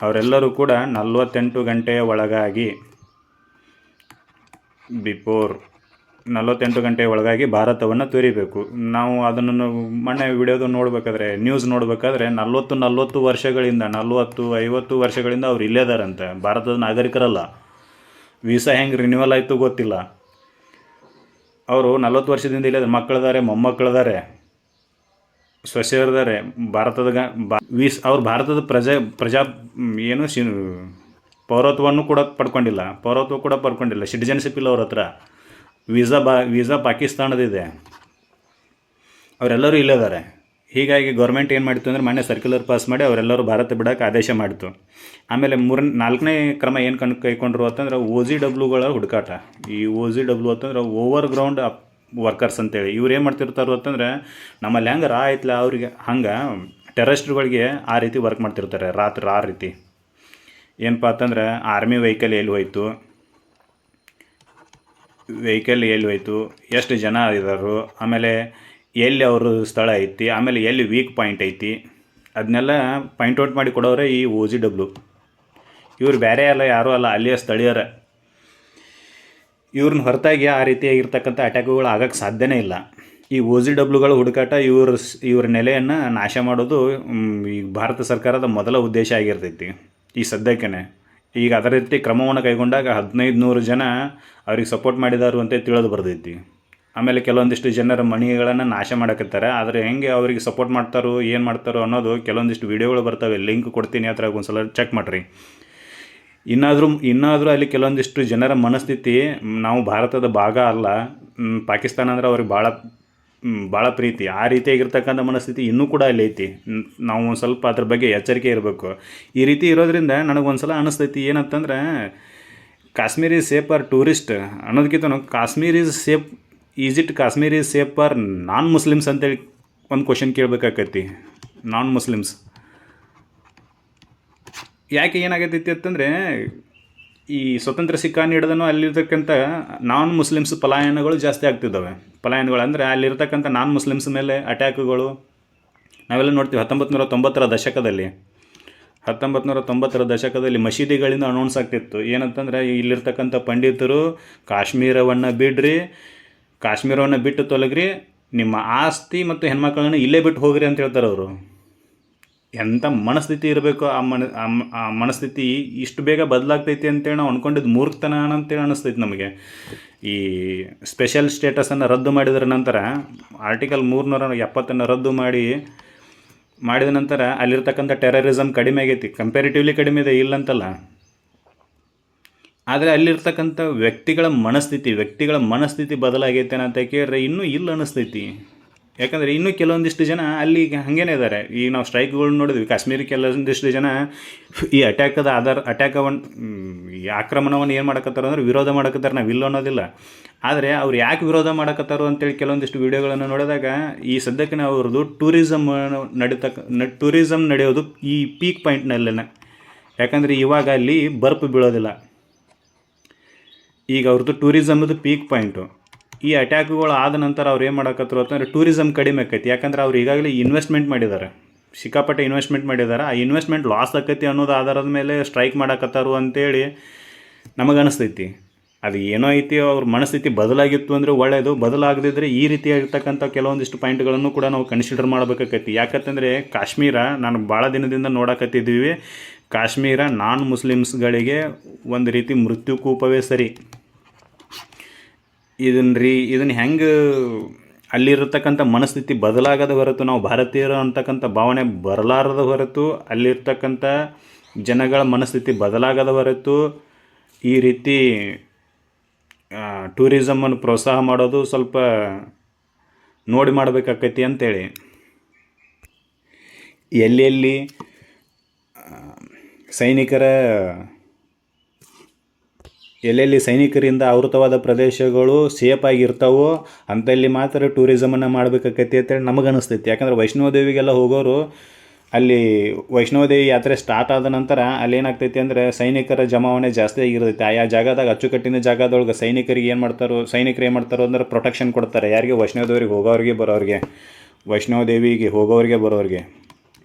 ಅವರೆಲ್ಲರೂ ಕೂಡ ನಲ್ವತ್ತೆಂಟು ಗಂಟೆಯ ಒಳಗಾಗಿ ಬಿಫೋರ್ ನಲವತ್ತೆಂಟು ಗಂಟೆ ಒಳಗಾಗಿ ಭಾರತವನ್ನು ತೊರಿಬೇಕು. ನಾವು ಅದನ್ನು ಮೊನ್ನೆ ವಿಡಿಯೋದು ನೋಡಬೇಕಾದ್ರೆ ನ್ಯೂಸ್ ನೋಡಬೇಕಾದ್ರೆ ನಲ್ವತ್ತು ನಲ್ವತ್ತು ವರ್ಷಗಳಿಂದ, ನಲ್ವತ್ತು, ಐವತ್ತು ವರ್ಷಗಳಿಂದ ಅವ್ರು ಇಲ್ಲೇ ಇದಾರಂತೆ. ಭಾರತದ ನಾಗರಿಕರಲ್ಲ. ವೀಸಾ ಹೆಂಗೆ ರಿನ್ಯೂವಲ್ ಆಯಿತು ಗೊತ್ತಿಲ್ಲ. ಅವರು ನಲ್ವತ್ತು ವರ್ಷದಿಂದ ಇಲ್ಲೇ ಮಕ್ಕಳಿದ್ದಾರೆ ಮೊಮ್ಮಕ್ಕಳಿದ್ದಾರೆ ಸೊಸೆಯರಿದ್ದಾರೆ ಭಾರತದ ಗ ವೀಸ್, ಅವ್ರು ಭಾರತದ ಪ್ರಜೆ, ಪ್ರಜಾ, ಏನು ಪೌರತ್ವವನ್ನು ಕೂಡ ಪಡ್ಕೊಂಡಿಲ್ಲ. ಪೌರತ್ವ ಕೂಡ ಪಡ್ಕೊಂಡಿಲ್ಲ. ಸಿಟಿಜನ್ಶಿಪ್ ಇಲ್ಲ ಅವ್ರ ಹತ್ರ. ವೀಸಾ ಬಾ, ವೀಸಾ ಪಾಕಿಸ್ತಾನದಿದೆ. ಅವರೆಲ್ಲರೂ ಇಲ್ಲದಾರೆ ಹೀಗಾಗಿ ಗೌರ್ಮೆಂಟ್ ಏನು ಮಾಡಿತ್ತು ಅಂದರೆ ಮೊನ್ನೆ ಸರ್ಕ್ಯುಲರ್ ಪಾಸ್ ಮಾಡಿ ಅವರೆಲ್ಲರೂ ಭಾರತ ಬಿಡೋಕೆ ಆದೇಶ ಮಾಡಿತು ಆಮೇಲೆ ಮೂರ ನಾಲ್ಕನೇ ಕ್ರಮ ಏನು ಕಣ್ ಕೈಕೊಂಡ್ರು ಅಂತಂದ್ರೆ ಓ ಜಿ ಡಬ್ಲ್ಯೂಗಳ ಹುಡುಕಾಟ. ಈ ಓ ಜಿ ಡಬ್ಲ್ಯೂ ಅಂತಂದ್ರೆ ಓವರ್ ಗ್ರೌಂಡ್ ಅಪ್ ವರ್ಕರ್ಸ್ ಅಂತೇಳಿ. ಇವ್ರು ಏನು ಮಾಡ್ತಿರ್ತಾರೋ ಅಂತಂದ್ರೆ ನಮ್ಮಲ್ಲಿ ಹೆಂಗೆ ರಾ ಐತ್ಲ ಅವ್ರಿಗೆ, ಹಂಗೆ ಟೆರರಿಸ್ಟ್ಗಳಿಗೆ ಆ ರೀತಿ ವರ್ಕ್ ಮಾಡ್ತಿರ್ತಾರೆ. ರಾತ್ರಿ, ಆ ರೀತಿ. ಏನಪ್ಪ ಅಂತಂದ್ರೆ ಆರ್ಮಿ ವೆಹಿಕಲ್ ಎಲ್ಲಿ ಹೋಯ್ತು? ವೆಹಿಕಲ್ ಎಲ್ಲಿ ಹೋಯ್ತು, ಎಷ್ಟು ಜನ ಇದ್ದಾರು ಆಮೇಲೆ ಎಲ್ಲಿ ಅವರು ಸ್ಥಳ ಐತಿ, ಆಮೇಲೆ ಎಲ್ಲಿ ವೀಕ್ ಪಾಯಿಂಟ್ ಐತಿ ಅದನ್ನೆಲ್ಲ ಪಾಯಿಂಟ್ ಔಟ್ ಮಾಡಿ ಕೊಡೋರೆ ಈ ಓ ಜಿ ಡಬ್ಲ್ಯೂ ಇವ್ರು ಬೇರೆ ಅಲ್ಲ, ಯಾರೂ ಅಲ್ಲ, ಅಲ್ಲಿಯ ಸ್ಥಳೀಯರ. ಇವ್ರನ್ನ ಹೊರತಾಗಿ ಆ ರೀತಿಯಾಗಿರ್ತಕ್ಕಂಥ ಅಟ್ಯಾಕ್ಗಳು ಆಗೋಕ್ಕೆ ಸಾಧ್ಯನೇ ಇಲ್ಲ. ಈ ಓ ಜಿ ಡಬ್ಲ್ಯೂಗಳ ಹುಡುಕಾಟ ಇವ್ರ ಇವ್ರ ನೆಲೆಯನ್ನು ನಾಶ ಮಾಡೋದು ಈ ಭಾರತ ಸರ್ಕಾರದ ಮೊದಲ ಉದ್ದೇಶ ಆಗಿರ್ತೈತಿ, ಈ ಸದ್ಯಕ್ಕೇ ಈಗ ಅದರ ರೀತಿ ಕ್ರಮವನ್ನು ಕೈಗೊಂಡಾಗ ಹದಿನೈದು ನೂರು ಜನ ಅವ್ರಿಗೆ ಸಪೋರ್ಟ್ ಮಾಡಿದಾರು ಅಂತ ತಿಳಿದು ಬರ್ತೈತಿ. ಆಮೇಲೆ ಕೆಲವೊಂದಿಷ್ಟು ಜನರ ಮಣಿಗಳನ್ನು ನಾಶ ಮಾಡಕತ್ತಾರೆ. ಆದರೆ ಹೆಂಗೆ ಅವರಿಗೆ ಸಪೋರ್ಟ್ ಮಾಡ್ತಾರೋ, ಏನು ಮಾಡ್ತಾರೋ ಅನ್ನೋದು ಕೆಲವೊಂದಿಷ್ಟು ವಿಡಿಯೋಗಳು ಬರ್ತವೆ. ಲಿಂಕ್ ಕೊಡ್ತೀನಿ ಅದ್ರಾಗ ಒಂದ್ಸಲ ಚೆಕ್ ಮಾಡಿರಿ. ಇನ್ನಾದರೂ ಇನ್ನಾದರೂ ಅಲ್ಲಿ ಕೆಲವೊಂದಿಷ್ಟು ಜನರ ಮನಸ್ಥಿತಿ, ನಾವು ಭಾರತದ ಭಾಗ ಅಲ್ಲ ಪಾಕಿಸ್ತಾನ ಅಂದರೆ ಅವ್ರಿಗೆ ಭಾಳ ಭಾಳ ಪ್ರೀತಿ. ಆ ರೀತಿಯಾಗಿರ್ತಕ್ಕಂಥ ಮನಸ್ಥಿತಿ ಇನ್ನೂ ಕೂಡ ಅಲ್ಲಿ ಐತಿ. ನಾವು ಒಂದು ಸ್ವಲ್ಪ ಅದ್ರ ಬಗ್ಗೆ ಎಚ್ಚರಿಕೆ ಇರಬೇಕು. ಈ ರೀತಿ ಇರೋದ್ರಿಂದ ನನಗೊಂದ್ಸಲ ಅನಿಸ್ತೈತಿ, ಏನಂತಂದ್ರೆ ಕಾಶ್ಮೀರಿ ಸೇಫ್ ಆರ್ ಟೂರಿಸ್ಟ್ ಅನ್ನೋದಕ್ಕಿಂತ Kashmiri safe is it Kashmiri safe are non Muslims ಅಂತೇಳಿ ಒಂದು ಕ್ವಶನ್ ಕೇಳಬೇಕಾಕೈತಿ ನಾನ್ ಮುಸ್ಲಿಮ್ಸ್ ಯಾಕೆ ಏನಾಗತೈತಿ ಅಂತಂದರೆ ಈ ಸ್ವತಂತ್ರ ಸಿಕ್ಕ ನೀಡಿದನು ಅಲ್ಲಿರ್ತಕ್ಕಂಥ ನಾನ್ ಮುಸ್ಲಿಮ್ಸ್ ಪಲಾಯನಗಳು ಜಾಸ್ತಿ ಆಗ್ತಿದ್ದಾವೆ. ಪಲಾಯನಗಳು ಅಂದರೆ ಅಲ್ಲಿರ್ತಕ್ಕಂಥ ನಾನ್ ಮುಸ್ಲಿಮ್ಸ್ ಮೇಲೆ ಅಟ್ಯಾಕ್ಗಳು. ನಾವೆಲ್ಲ ನೋಡ್ತೀವಿ ಹತ್ತೊಂಬತ್ತು ನೂರ ತೊಂಬತ್ತರ ದಶಕದಲ್ಲಿ. ಹತ್ತೊಂಬತ್ತು ನೂರ ತೊಂಬತ್ತರ ದಶಕದಲ್ಲಿ ಮಸೀದಿಗಳಿಂದ ಅನೌನ್ಸ್ ಆಗ್ತಿತ್ತು. ಏನಂತಂದರೆ ಇಲ್ಲಿರ್ತಕ್ಕಂಥ ಪಂಡಿತರು ಕಾಶ್ಮೀರವನ್ನು ಬಿಡ್ರಿ, ಕಾಶ್ಮೀರವನ್ನು ಬಿಟ್ಟು ತೊಲಗ್ರಿ, ನಿಮ್ಮ ಆಸ್ತಿ ಮತ್ತು ಹೆಣ್ಮಕ್ಳನ್ನ ಇಲ್ಲೇ ಬಿಟ್ಟು ಹೋಗ್ರಿ ಅಂತ ಹೇಳ್ತಾರೆ ಅವರು ಎಂಥ ಮನಸ್ಥಿತಿ ಇರಬೇಕು ಆ ಮನ, ಆ ಮನಸ್ಥಿತಿ ಇಷ್ಟು ಬೇಗ ಬದಲಾಗ್ತೈತಿ ಅಂತೇಳಿ ನಾವು ಅಂದ್ಕೊಂಡಿದ್ದು ಮೂರ್ಖತನ ಅಂತೇಳಿ ಅನಿಸ್ತೈತಿ ನಮಗೆ. ಈ ಸ್ಪೆಷಲ್ ಸ್ಟೇಟಸನ್ನು ರದ್ದು ಮಾಡಿದ್ರ ನಂತರ ಆರ್ಟಿಕಲ್ ಮೂರ್ನೂರ ಎಪ್ಪತ್ತನ್ನು ರದ್ದು ಮಾಡಿ, ಮಾಡಿದ ನಂತರ ಅಲ್ಲಿರ್ತಕ್ಕಂಥ ಟೆರರಿಸಮ್ ಕಡಿಮೆ ಆಗೈತಿ. ಕಂಪ್ಯಾರಿಟಿವ್ಲಿ ಕಡಿಮೆ ಇದೆ, ಇಲ್ಲಂತಲ್ಲ. ಆದರೆ ಅಲ್ಲಿರ್ತಕ್ಕಂಥ ವ್ಯಕ್ತಿಗಳ ಮನಸ್ಥಿತಿ ವ್ಯಕ್ತಿಗಳ ಮನಸ್ಥಿತಿ ಬದಲಾಗೈತೆ ಅಂತ ಕೇಳಿದ್ರೆ ಇನ್ನೂ ಇಲ್ಲ ಅನ್ನಿಸ್ತೈತಿ. ಯಾಕಂದರೆ ಇನ್ನೂ ಕೆಲವೊಂದಿಷ್ಟು ಜನ ಅಲ್ಲಿ ಹಾಗೇನೆ ಇದ್ದಾರೆ ಈಗ ನಾವು ಸ್ಟ್ರೈಕ್ಗಳು ನೋಡಿದ್ವಿ. ಕಾಶ್ಮೀರಿ ಕೆಲವೊಂದಿಷ್ಟು ಜನ ಈ ಅಟ್ಯಾಕದ ಆಧಾರ ಅಟ್ಯಾಕವನ್ನು ಈ ಆಕ್ರಮಣವನ್ನು ಏನು ಮಾಡಕತ್ತಾರ ಅಂದ್ರೆ ವಿರೋಧ ಮಾಡಕತ್ತಾರೆ. ನಾವು ಇಲ್ಲ ಅನ್ನೋದಿಲ್ಲ. ಆದರೆ ಅವ್ರು ಯಾಕೆ ವಿರೋಧ ಮಾಡಕತ್ತಾರೋ ಅಂತೇಳಿ ಕೆಲವೊಂದಿಷ್ಟು ವಿಡಿಯೋಗಳನ್ನು ನೋಡಿದಾಗ ಈ ಸದ್ಯಕ್ಕೆ ನಾವು ಅವ್ರದ್ದು ಟೂರಿಸಮ್ ನಡೀತಕ್ಕ ಟೂರಿಸಮ್ ನಡೆಯೋದು ಈ ಪೀಕ್ ಪಾಯಿಂಟ್ನಲ್ಲೇ ಯಾಕಂದರೆ ಇವಾಗ ಅಲ್ಲಿ ಬರ್ಪ್ ಬೀಳೋದಿಲ್ಲ. ಈಗ ಅವ್ರದ್ದು ಟೂರಿಸಮ್ದು ಪೀಕ್ ಪಾಯಿಂಟು ಈ ಅಟ್ಯಾಕ್ಗಳು ಆದ ನಂತರ ಅವ್ರು ಏನು ಮಾಡಕತ್ತರು ಅಂತಂದರೆ ಟೂರಿಸಮ್ ಕಡಿಮೆ ಆಕೈತಿ. ಯಾಕಂದ್ರೆ ಅವ್ರು ಈಗಾಗಲೇ ಇನ್ವೆಸ್ಟ್ಮೆಂಟ್ ಮಾಡಿದ್ದಾರೆ ಸಿಕ್ಕಾಪಟ್ಟೆ ಇನ್ವೆಸ್ಟ್ಮೆಂಟ್ ಮಾಡಿದ್ದಾರೆ ಆ ಇನ್ವೆಸ್ಟ್ಮೆಂಟ್ ಲಾಸ್ ಆಕೈತಿ ಅನ್ನೋದು ಆಧಾರದ ಮೇಲೆ ಸ್ಟ್ರೈಕ್ ಮಾಡಕತ್ತಾರು ಅಂತೇಳಿ ನಮಗೆ ಅನಿಸ್ತೈತಿ. ಅದು ಏನೋ ಐತಿ ಅವ್ರ ಮನಸ್ಥಿತಿ ಬದಲಾಗಿತ್ತು ಅಂದರೆ ಒಳ್ಳೆಯದು ಬದಲಾಗದಿದ್ದರೆ ಈ ರೀತಿಯಾಗಿರ್ತಕ್ಕಂಥ ಕೆಲವೊಂದಿಷ್ಟು ಪಾಯಿಂಟ್ಗಳನ್ನು ಕೂಡ ನಾವು ಕನ್ಸಿಡರ್ ಮಾಡಬೇಕಾಕೈತಿ. ಯಾಕಂತಂದರೆ ಕಾಶ್ಮೀರ ನಾನು ಭಾಳ ದಿನದಿಂದ ನೋಡಕತ್ತಿದ್ದೀವಿ. ಕಾಶ್ಮೀರ ನಾನ್ ಮುಸ್ಲಿಮ್ಸ್ಗಳಿಗೆ ಒಂದು ರೀತಿ ಮೃತ್ಯುಕೂಪವೇ ಸರಿ. ಇದನ್ನ ರೀ ಇದನ್ನು ಹೆಂಗೆ ಅಲ್ಲಿರತಕ್ಕಂಥ ಮನಸ್ಥಿತಿ ಬದಲಾಗದ ಹೊರತು, ನಾವು ಭಾರತೀಯರು ಅಂತಕ್ಕಂಥ ಭಾವನೆ ಬರಲಾರದ ಹೊರತು, ಅಲ್ಲಿರ್ತಕ್ಕಂಥ ಜನಗಳ ಮನಸ್ಥಿತಿ ಬದಲಾಗದ ಹೊರತು, ಈ ರೀತಿ ಟೂರಿಸಮನ್ನು ಪ್ರೋತ್ಸಾಹ ಮಾಡೋದು ಸ್ವಲ್ಪ ನೋಡಿ ಮಾಡಬೇಕಾಕೈತಿ ಅಂತೇಳಿ. ಎಲ್ಲೆಲ್ಲಿ ಸೈನಿಕರ ಎಲ್ಲೆಲ್ಲಿ ಸೈನಿಕರಿಂದ ಆವೃತವಾದ ಪ್ರದೇಶಗಳು ಸೇಫ್ ಆಗಿರ್ತಾವೋ ಅಂಥಲ್ಲಿ ಮಾತ್ರ ಟೂರಿಸಮನ್ನು ಮಾಡ್ಬೇಕಾಕೈತಿ ಅಂತೇಳಿ ನಮಗೆ ಅನಿಸ್ತೈತಿ ಯಾಕಂದ್ರೆ ವೈಷ್ಣವ ದೇವಿಗೆಲ್ಲ ಹೋಗೋರು ಅಲ್ಲಿ ವೈಷ್ಣೋದೇವಿ ಯಾತ್ರೆ ಸ್ಟಾರ್ಟ್ ಆದ ನಂತರ ಅಲ್ಲಿ ಏನಾಗ್ತೈತಿ ಅಂದರೆ ಸೈನಿಕರ ಜಮಾವಣೆ ಜಾಸ್ತಿ ಆಗಿರ್ತೈತಿ. ಆಯಾ ಜಾಗದಾಗ ಅಚ್ಚುಕಟ್ಟಿನ ಜಾಗದೊಳಗೆ ಸೈನಿಕರಿಗೆ ಏನು ಮಾಡ್ತಾರೋ, ಸೈನಿಕರು ಏನು ಮಾಡ್ತಾರೋ ಅಂದ್ರೆ ಪ್ರೊಟೆಕ್ಷನ್ ಕೊಡ್ತಾರೆ. ಯಾರಿಗೆ? ವೈಷ್ಣೋದೇವಿಗೆ ಹೋಗೋರಿಗೆ ಬರೋರಿಗೆ. ವೈಷ್ಣವ ದೇವಿಗೆ ಹೋಗೋರಿಗೆ ಬರೋರಿಗೆ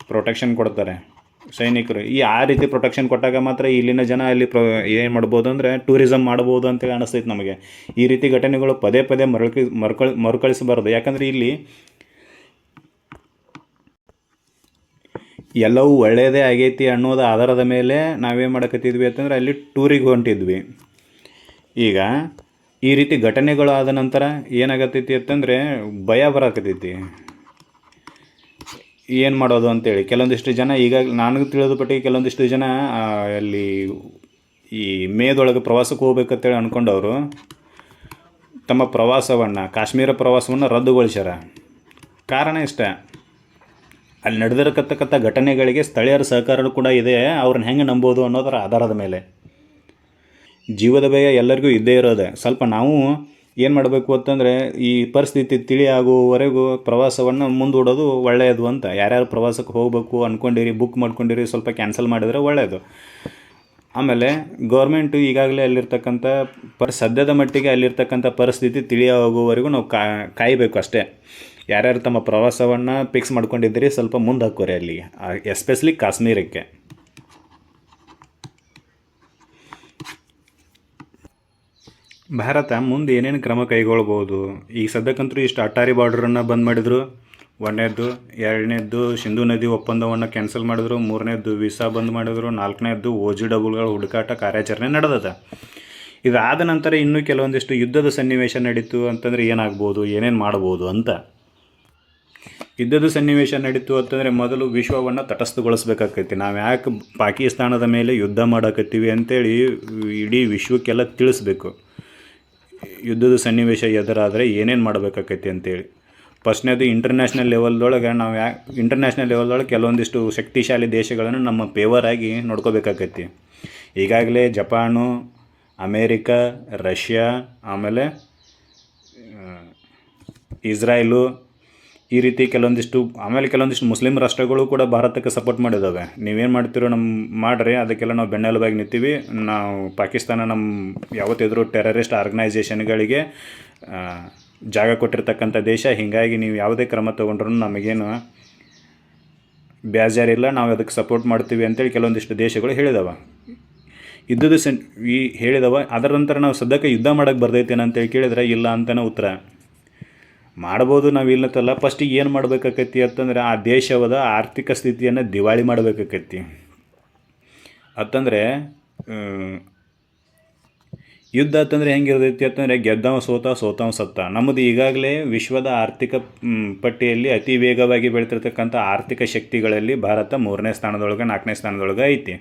ಪ್ರೊಟೆಕ್ಷನ್ ಕೊಡ್ತಾರೆ. ಸೈನಿಕರು. ಈ ಆ ರೀತಿ ಪ್ರೊಟೆಕ್ಷನ್ ಕೊಟ್ಟಾಗ ಮಾತ್ರ ಇಲ್ಲಿನ ಜನ ಅಲ್ಲಿ ಪ್ರ, ಏನು ಮಾಡ್ಬೋದು ಅಂದರೆ ಟೂರಿಸಮ್ ಮಾಡ್ಬೋದು ಅಂತೇಳಿ ಅನಿಸ್ತೈತೆ ನಮಗೆ. ಈ ರೀತಿ ಘಟನೆಗಳು ಪದೇ ಪದೇ ಮರಳ್ಕಿ, ಮರ್ಕಳ್, ಮರುಕಳಿಸಬಾರ್ದು. ಯಾಕಂದರೆ ಇಲ್ಲಿ ಎಲ್ಲವೂ ಒಳ್ಳೆಯದೇ ಆಗೈತಿ ಅನ್ನೋದು ಆಧಾರದ ಮೇಲೆ ನಾವೇನು ಮಾಡಕತ್ತಿದ್ವಿ ಅಂತಂದ್ರೆ ಅಲ್ಲಿ ಟೂರಿಗೆ ಹೊಂಟಿದ್ವಿ. ಈಗ ಈ ರೀತಿ ಘಟನೆಗಳು ಆದ ನಂತರ ಏನಾಗತ್ತೈತಿ ಅಂತಂದರೆ ಭಯ ಬರಾಕತ್ತೈತಿ. ಏನು ಮಾಡೋದು ಅಂತೇಳಿ. ಕೆಲವೊಂದಿಷ್ಟು ಜನ ಈಗ ನನಗೆ ತಿಳಿದ ಪಟ್ಟಿಗೆ ಕೆಲವೊಂದಿಷ್ಟು ಜನ ಅಲ್ಲಿ ಈ ಮೇದೊಳಗೆ ಪ್ರವಾಸಕ್ಕೆ ಹೋಗ್ಬೇಕಂತೇಳಿ ಅಂದ್ಕೊಂಡವರು ತಮ್ಮ ಪ್ರವಾಸವನ್ನು, ಕಾಶ್ಮೀರ ಪ್ರವಾಸವನ್ನು ರದ್ದುಗೊಳಿಸ್ಯಾರ. ಕಾರಣ ಇಷ್ಟ. ಅಲ್ಲಿ ನಡೆದಿರತಕ್ಕಂಥ ಘಟನೆಗಳಿಗೆ ಸ್ಥಳೀಯರ ಸಹಕಾರ ಕೂಡ ಇದೆ, ಅವ್ರನ್ನ ಹೆಂಗೆ ನಂಬೋದು ಅನ್ನೋದರ ಆಧಾರದ ಮೇಲೆ. ಜೀವದ ಭಯ ಎಲ್ಲರಿಗೂ ಇದ್ದೇ ಇರೋದೆ. ಸ್ವಲ್ಪ ನಾವು ಏನು ಮಾಡಬೇಕು ಅಂತಂದರೆ ಈ ಪರಿಸ್ಥಿತಿ ತಿಳಿಯಾಗುವವರೆಗೂ ಪ್ರವಾಸವನ್ನು ಮುಂದೂಡೋದು ಒಳ್ಳೆಯದು ಅಂತ. ಯಾರ್ಯಾರು ಪ್ರವಾಸಕ್ಕೆ ಹೋಗಬೇಕು ಅಂದ್ಕೊಂಡಿರಿ ಬುಕ್ ಮಾಡ್ಕೊಂಡಿರಿ, ಸ್ವಲ್ಪ ಕ್ಯಾನ್ಸಲ್ ಮಾಡಿದರೆ ಒಳ್ಳೆಯದು ಆಮೇಲೆ ಗೌರ್ಮೆಂಟು ಈಗಾಗಲೇ ಅಲ್ಲಿರ್ತಕ್ಕಂಥ ಪರ್, ಸದ್ಯದ ಮಟ್ಟಿಗೆ ಅಲ್ಲಿರ್ತಕ್ಕಂಥ ಪರಿಸ್ಥಿತಿ ತಿಳಿಯಾಗುವವರೆಗೂ ನಾವು ಕಾಯಬೇಕು ಅಷ್ಟೇ. ಯಾರ್ಯಾರು ತಮ್ಮ ಪ್ರವಾಸವನ್ನು ಫಿಕ್ಸ್ ಮಾಡ್ಕೊಂಡಿದ್ದೀರಿ ಸ್ವಲ್ಪ ಮುಂದೆ ಹಾಕೋರಿ ಅಲ್ಲಿಗೆ ಎಸ್ಪೆಷಲಿ ಕಾಶ್ಮೀರಕ್ಕೆ. ಭಾರತ ಮುಂದೆ ಏನೇನು ಕ್ರಮ ಕೈಗೊಳ್ಬೋದು ಈಗ ಸದ್ಯಕ್ಕಂತೂ ಇಷ್ಟು ಅಟ್ಟಾರಿ ಬಾರ್ಡ್ರನ್ನು ಬಂದ್ ಮಾಡಿದರು. ಒಂದನೇದ್ದು, ಎರಡನೇದ್ದು ಸಿಂಧು ನದಿ ಒಪ್ಪಂದವನ್ನು ಕ್ಯಾನ್ಸಲ್ ಮಾಡಿದ್ರು. ಮೂರನೇದ್ದು ವೀಸಾ ಬಂದ್ ಮಾಡಿದ್ರು. ನಾಲ್ಕನೇದ್ದು ಓ ಜಿ ಡಬಲ್ಗಳ ಹುಡುಕಾಟ ಕಾರ್ಯಾಚರಣೆ ನಡೆದದ. ಇದಾದ ನಂತರ ಇನ್ನೂ ಕೆಲವೊಂದಿಷ್ಟು ಯುದ್ಧದ ಸನ್ನಿವೇಶ ನಡೀತು ಅಂತಂದರೆ ಏನಾಗ್ಬೋದು, ಏನೇನು ಮಾಡ್ಬೋದು ಅಂತ. ಯುದ್ಧದ ಸನ್ನಿವೇಶ ನಡೀತು ಅಂತಂದರೆ ಮೊದಲು ವಿಶ್ವವನ್ನು ತಟಸ್ಥಗೊಳಿಸ್ಬೇಕಾಕೈತಿ. ನಾವು ಯಾಕೆ ಪಾಕಿಸ್ತಾನದ ಮೇಲೆ ಯುದ್ಧ ಮಾಡಕತ್ತೀವಿ ಅಂತೇಳಿ ಇಡೀ ವಿಶ್ವಕ್ಕೆಲ್ಲ ತಿಳಿಸ್ಬೇಕು. ಯುದ್ಧದ ಸನ್ನಿವೇಶ ಎದುರಾದರೆ ಏನೇನು ಮಾಡಬೇಕಾಕೈತಿ ಅಂತೇಳಿ. ಫಸ್ಟ್ನೇದು ಇಂಟರ್ನ್ಯಾಷನಲ್ ಲೆವೆಲ್ದೊಳಗೆ ನಾವು ಯಾ ಇಂಟರ್ನ್ಯಾಷನಲ್ ಲೆವೆಲ್ದೊಳಗೆ ಕೆಲವೊಂದಿಷ್ಟು ಶಕ್ತಿಶಾಲಿ ದೇಶಗಳನ್ನು ನಮ್ಮ ಫೇವರಾಗಿ ನೋಡ್ಕೋಬೇಕಾಕೈತಿ. ಈಗಾಗಲೇ ಜಪಾನು, ಅಮೇರಿಕಾ, ರಷ್ಯಾ, ಆಮೇಲೆ ಇಸ್ರಾಯೇಲು ಈ ರೀತಿ ಕೆಲವೊಂದಿಷ್ಟು, ಆಮೇಲೆ ಕೆಲವೊಂದಿಷ್ಟು ಮುಸ್ಲಿಂ ರಾಷ್ಟ್ರಗಳು ಕೂಡ ಭಾರತಕ್ಕೆ ಸಪೋರ್ಟ್ ಮಾಡಿದ್ದಾವೆ ನೀವೇನು ಮಾಡ್ತೀರೋ ನಮ್ಮ ಮಾಡಿರಿ, ಅದಕ್ಕೆಲ್ಲ ನಾವು ಬೆನ್ನೆಲುಬಾಗಿ ನಿಂತೀವಿ. ನಾವು ಪಾಕಿಸ್ತಾನ ನಮ್ಮ ಯಾವತ್ತಿದ್ರು ಟೆರರಿಸ್ಟ್ ಆರ್ಗನೈಸೇಷನ್ಗಳಿಗೆ ಜಾಗ ಕೊಟ್ಟಿರ್ತಕ್ಕಂಥ ದೇಶ. ಹೀಗಾಗಿ ನೀವು ಯಾವುದೇ ಕ್ರಮ ತೊಗೊಂಡ್ರೂ ನಮಗೇನು ಬೇಜಾರಿಲ್ಲ. ನಾವು ಅದಕ್ಕೆ ಸಪೋರ್ಟ್ ಮಾಡ್ತೀವಿ ಅಂತೇಳಿ ಕೆಲವೊಂದಿಷ್ಟು ದೇಶಗಳು ಹೇಳಿದವ. ಯುದ್ಧದ ಸೆನ್ ಈ ಹೇಳಿದವ. ಅದರ ನಂತರ ನಾವು ಸದ್ಯಕ್ಕೆ ಯುದ್ಧ ಮಾಡೋಕ್ಕೆ ಬರ್ತೈತೇನ ಅಂತೇಳಿ ಕೇಳಿದ್ರೆ ಇಲ್ಲ ಅಂತಲೇ ಉತ್ತರ. ಮಾಡ್ಬೋದು ನಾವು ಇಲ್ಲತ್ತಲ್ಲ ಫಸ್ಟಿಗೆ ಏನು ಮಾಡ್ಬೇಕಾಕೈತಿ ಅಂತಂದ್ರೆ ಆ ದೇಶವಾದ ಆರ್ಥಿಕ ಸ್ಥಿತಿಯನ್ನು ದಿವಾಳಿ ಮಾಡಬೇಕಾಕೈತಿ ಅಂತಂದರೆ ಯುದ್ಧ ಅಂತಂದರೆ ಹೆಂಗಿರ್ತೈತಿ ಅಂತಂದರೆ ಗೆದ್ದವ ಸೋತ, ಸೋತವ ಸತ್ತ. ನಮ್ಮದು ಈಗಾಗಲೇ ವಿಶ್ವದ ಆರ್ಥಿಕ ಪಟ್ಟಿಯಲ್ಲಿ ಅತಿ ವೇಗವಾಗಿ ಬೆಳೀತಿರ್ತಕ್ಕಂಥ ಆರ್ಥಿಕ ಶಕ್ತಿಗಳಲ್ಲಿ ಭಾರತ ಮೂರನೇ ಸ್ಥಾನದೊಳಗೆ, ನಾಲ್ಕನೇ ಸ್ಥಾನದೊಳಗೆ ಐತಿ.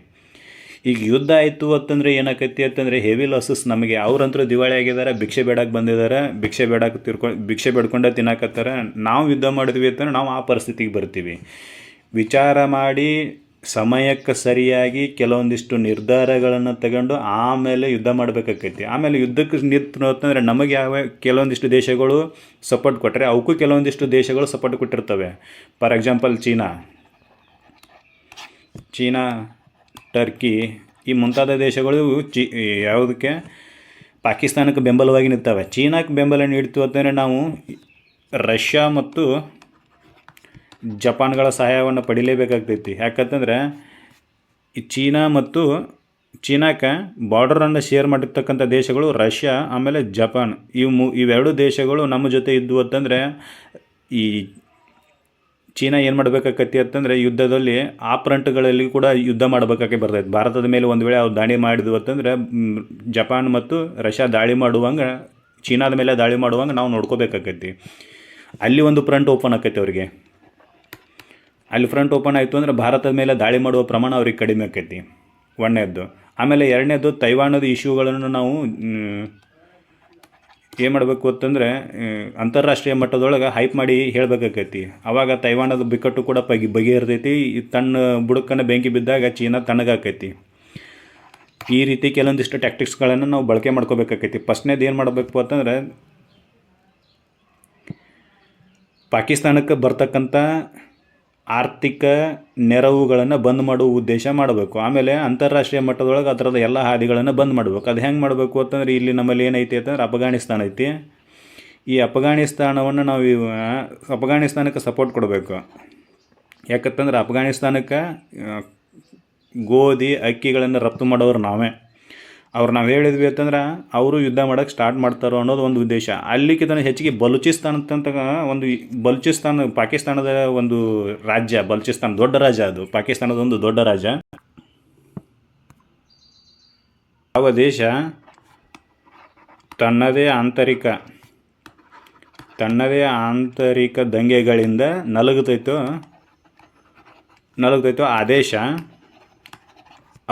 ಈಗ ಯುದ್ಧ ಆಯಿತು ಅಂತಂದರೆ ಏನಾಕೈತಿ ಅಂತಂದರೆ ಹೆವಿ ಲಾಸಸ್ ನಮಗೆ. ಅವ್ರಂತರೂ ದಿವಾಳಿ ಆಗಿದ್ದಾರೆ, ಭಿಕ್ಷೆ ಬೇಡಕ್ಕೆ ಬಂದಿದ್ದಾರೆ, ಭಿಕ್ಷೆ ಬೇಡಕ್ಕೆ ತಿರ್ಕೊ, ಭಿಕ್ಷೆ ಬೇಡ್ಕೊಂಡೇ ತಿನ್ನಕತ್ತಾರೆ. ನಾವು ಯುದ್ಧ ಮಾಡಿದ್ವಿ ಅಂತಂದ್ರೆ ನಾವು ಆ ಪರಿಸ್ಥಿತಿಗೆ ಬರ್ತೀವಿ. ವಿಚಾರ ಮಾಡಿ ಸಮಯಕ್ಕೆ ಸರಿಯಾಗಿ ಕೆಲವೊಂದಿಷ್ಟು ನಿರ್ಧಾರಗಳನ್ನು ತಗೊಂಡು ಆಮೇಲೆ ಯುದ್ಧ ಮಾಡಬೇಕಾಕೈತಿ. ಆಮೇಲೆ ಯುದ್ಧಕ್ಕೆ ನಿಂತು ಅಂತಂದರೆ ನಮಗೆ ಯಾವ ಕೆಲವೊಂದಿಷ್ಟು ದೇಶಗಳು ಸಪೋರ್ಟ್ ಕೊಟ್ಟರೆ ಅವಕ್ಕೂ ಕೆಲವೊಂದಿಷ್ಟು ದೇಶಗಳು support ಕೊಟ್ಟಿರ್ತವೆ. For example China. China Turkey, ಈ ಮುಂತಾದ ದೇಶಗಳು ಚಿ ಯಾವುದಕ್ಕೆ, ಪಾಕಿಸ್ತಾನಕ್ಕೆ ಬೆಂಬಲವಾಗಿ ನಿಂತವೆ. ಚೀನಾಕ್ಕೆ ಬೆಂಬಲ ನೀಡ್ತು ಅಂತಂದರೆ ನಾವು ರಷ್ಯಾ ಮತ್ತು ಜಪಾನ್ಗಳ ಸಹಾಯವನ್ನು ಪಡಿಲೇಬೇಕಾಗ್ತೈತಿ. ಯಾಕಂತಂದ್ರೆ, ಈ ಚೀನಾ ಮತ್ತು ಚೀನಾಕ್ಕೆ ಬಾರ್ಡರನ್ನು ಶೇರ್ ಮಾಡಿರ್ತಕ್ಕಂಥ ದೇಶಗಳು ರಷ್ಯಾ, ಆಮೇಲೆ ಜಪಾನ್. ಇವು ಮು, ಇವೆರಡು ದೇಶಗಳು ನಮ್ಮ ಜೊತೆ ಇದ್ದು ಅಂತಂದರೆ, ಈ ಚೀನಾ ಏನು ಮಾಡಬೇಕಾಕತಿ ಅಂತಂದರೆ ಯುದ್ಧದಲ್ಲಿ ಆ ಫ್ರಂಟ್ಗಳಲ್ಲಿ ಕೂಡ ಯುದ್ಧ ಮಾಡಬೇಕಾಗಿ ಬರ್ತೈತೆ. ಭಾರತದ ಮೇಲೆ ಒಂದು ವೇಳೆ ಅವ್ರು ದಾಳಿ ಮಾಡಿದ್ವು ಅಂತಂದರೆ ಜಪಾನ್ ಮತ್ತು ರಷ್ಯಾ ದಾಳಿ ಮಾಡುವಂಗೆ, ಚೀನಾದ ಮೇಲೆ ದಾಳಿ ಮಾಡುವಂಗೆ ನಾವು ನೋಡ್ಕೋಬೇಕಾಕೈತಿ ಅಲ್ಲಿ ಒಂದು ಫ್ರಂಟ್ ಓಪನ್ ಆಕೈತಿ ಅವರಿಗೆ. ಅಲ್ಲಿ ಫ್ರಂಟ್ ಓಪನ್ ಆಯಿತು ಅಂದರೆ ಭಾರತದ ಮೇಲೆ ದಾಳಿ ಮಾಡುವ ಪ್ರಮಾಣ ಅವ್ರಿಗೆ ಕಡಿಮೆ ಆಕೈತಿ ಒಂದನೇದ್ದು. ಆಮೇಲೆ ಎರಡನೇದು ತೈವಾಣದ ಇಶ್ಯೂಗಳನ್ನು ನಾವು ಏನು ಮಾಡಬೇಕು ಅಂತಂದರೆ ಅಂತಾರಾಷ್ಟ್ರೀಯ ಮಟ್ಟದೊಳಗೆ ಹೈಪ್ ಮಾಡಿ ಹೇಳಬೇಕಾಕೈತಿ. ಅವಾಗ ತೈವಾನದ ಬಿಕ್ಕಟ್ಟು ಕೂಡ ಬಗೆ ಬಗೆಹರ್ತೈತಿ. ಈ ತನ್ನ ಬುಡಕನ್ನು ಬೆಂಕಿ ಬಿದ್ದಾಗ ಚೀನಾ ತಣ್ಣಗಾಕೈತಿ. ಈ ರೀತಿ ಕೆಲವೊಂದಿಷ್ಟು ಟ್ಯಾಕ್ಟಿಕ್ಸ್ಗಳನ್ನು ನಾವು ಬಳಕೆ ಮಾಡ್ಕೋಬೇಕಾಕೈತಿ. ಫಸ್ಟ್ನೇದು ಏನು ಮಾಡಬೇಕು ಅಂತಂದ್ರೆ ಪಾಕಿಸ್ತಾನಕ್ಕೆ ಬರ್ತಕ್ಕಂಥ ಆರ್ಥಿಕ ನೆರವುಗಳನ್ನು ಬಂದ್ ಮಾಡುವ ಉದ್ದೇಶ ಮಾಡಬೇಕು. ಆಮೇಲೆ ಅಂತಾರಾಷ್ಟ್ರೀಯ ಮಟ್ಟದೊಳಗೆ ಅದರದ ಎಲ್ಲ ಹಾದಿಗಳನ್ನು ಬಂದ್ ಮಾಡಬೇಕು. ಅದು ಹೆಂಗೆ ಮಾಡಬೇಕು ಅಂತಂದ್ರೆ ಇಲ್ಲಿ ನಮ್ಮಲ್ಲಿ ಏನೈತಿ ಅಂತಂದ್ರೆ ಅಫ್ಘಾನಿಸ್ತಾನ ಐತಿ. ಈ ಅಫ್ಘಾನಿಸ್ತಾನವನ್ನು ನಾವು ಅಫ್ಘಾನಿಸ್ತಾನಕ್ಕೆ ಸಪೋರ್ಟ್ ಕೊಡಬೇಕು. ಯಾಕಂತಂದ್ರೆ ಅಫ್ಘಾನಿಸ್ತಾನಕ್ಕೆ ಗೋಧಿ, ಅಕ್ಕಿಗಳನ್ನು ರಫ್ತು ಮಾಡೋರು ನಾವೇ. ಅವ್ರು ನಾವು ಹೇಳಿದ್ವಿ ಅಂತಂದ್ರೆ ಅವರು ಯುದ್ಧ ಮಾಡೋಕ್ಕೆ ಸ್ಟಾರ್ಟ್ ಮಾಡ್ತಾರೋ ಅನ್ನೋದು ಒಂದು ಉದ್ದೇಶ. ಅಲ್ಲಿಗಿಂತ ಹೆಚ್ಚಿಗೆ ಬಲೂಚಿಸ್ತಾನ ಅಂತ ಒಂದು ಬಲೂಚಿಸ್ತಾನ ಪಾಕಿಸ್ತಾನದ ಒಂದು ರಾಜ್ಯ, ಬಲೂಚಿಸ್ತಾನ ದೊಡ್ಡ ರಾಜ್ಯ ಅದು. ಪಾಕಿಸ್ತಾನದ ಒಂದು ದೊಡ್ಡ ರಾಜ್ಯ. ಯಾವ ದೇಶ ತನ್ನದೇ ಆಂತರಿಕ ತನ್ನದೇ ಆಂತರಿಕ ದಂಗೆಗಳಿಂದ ನಲುಗುತ್ತೈತೋ ನಲುಗುತ್ತೈತೋ ಆ ದೇಶ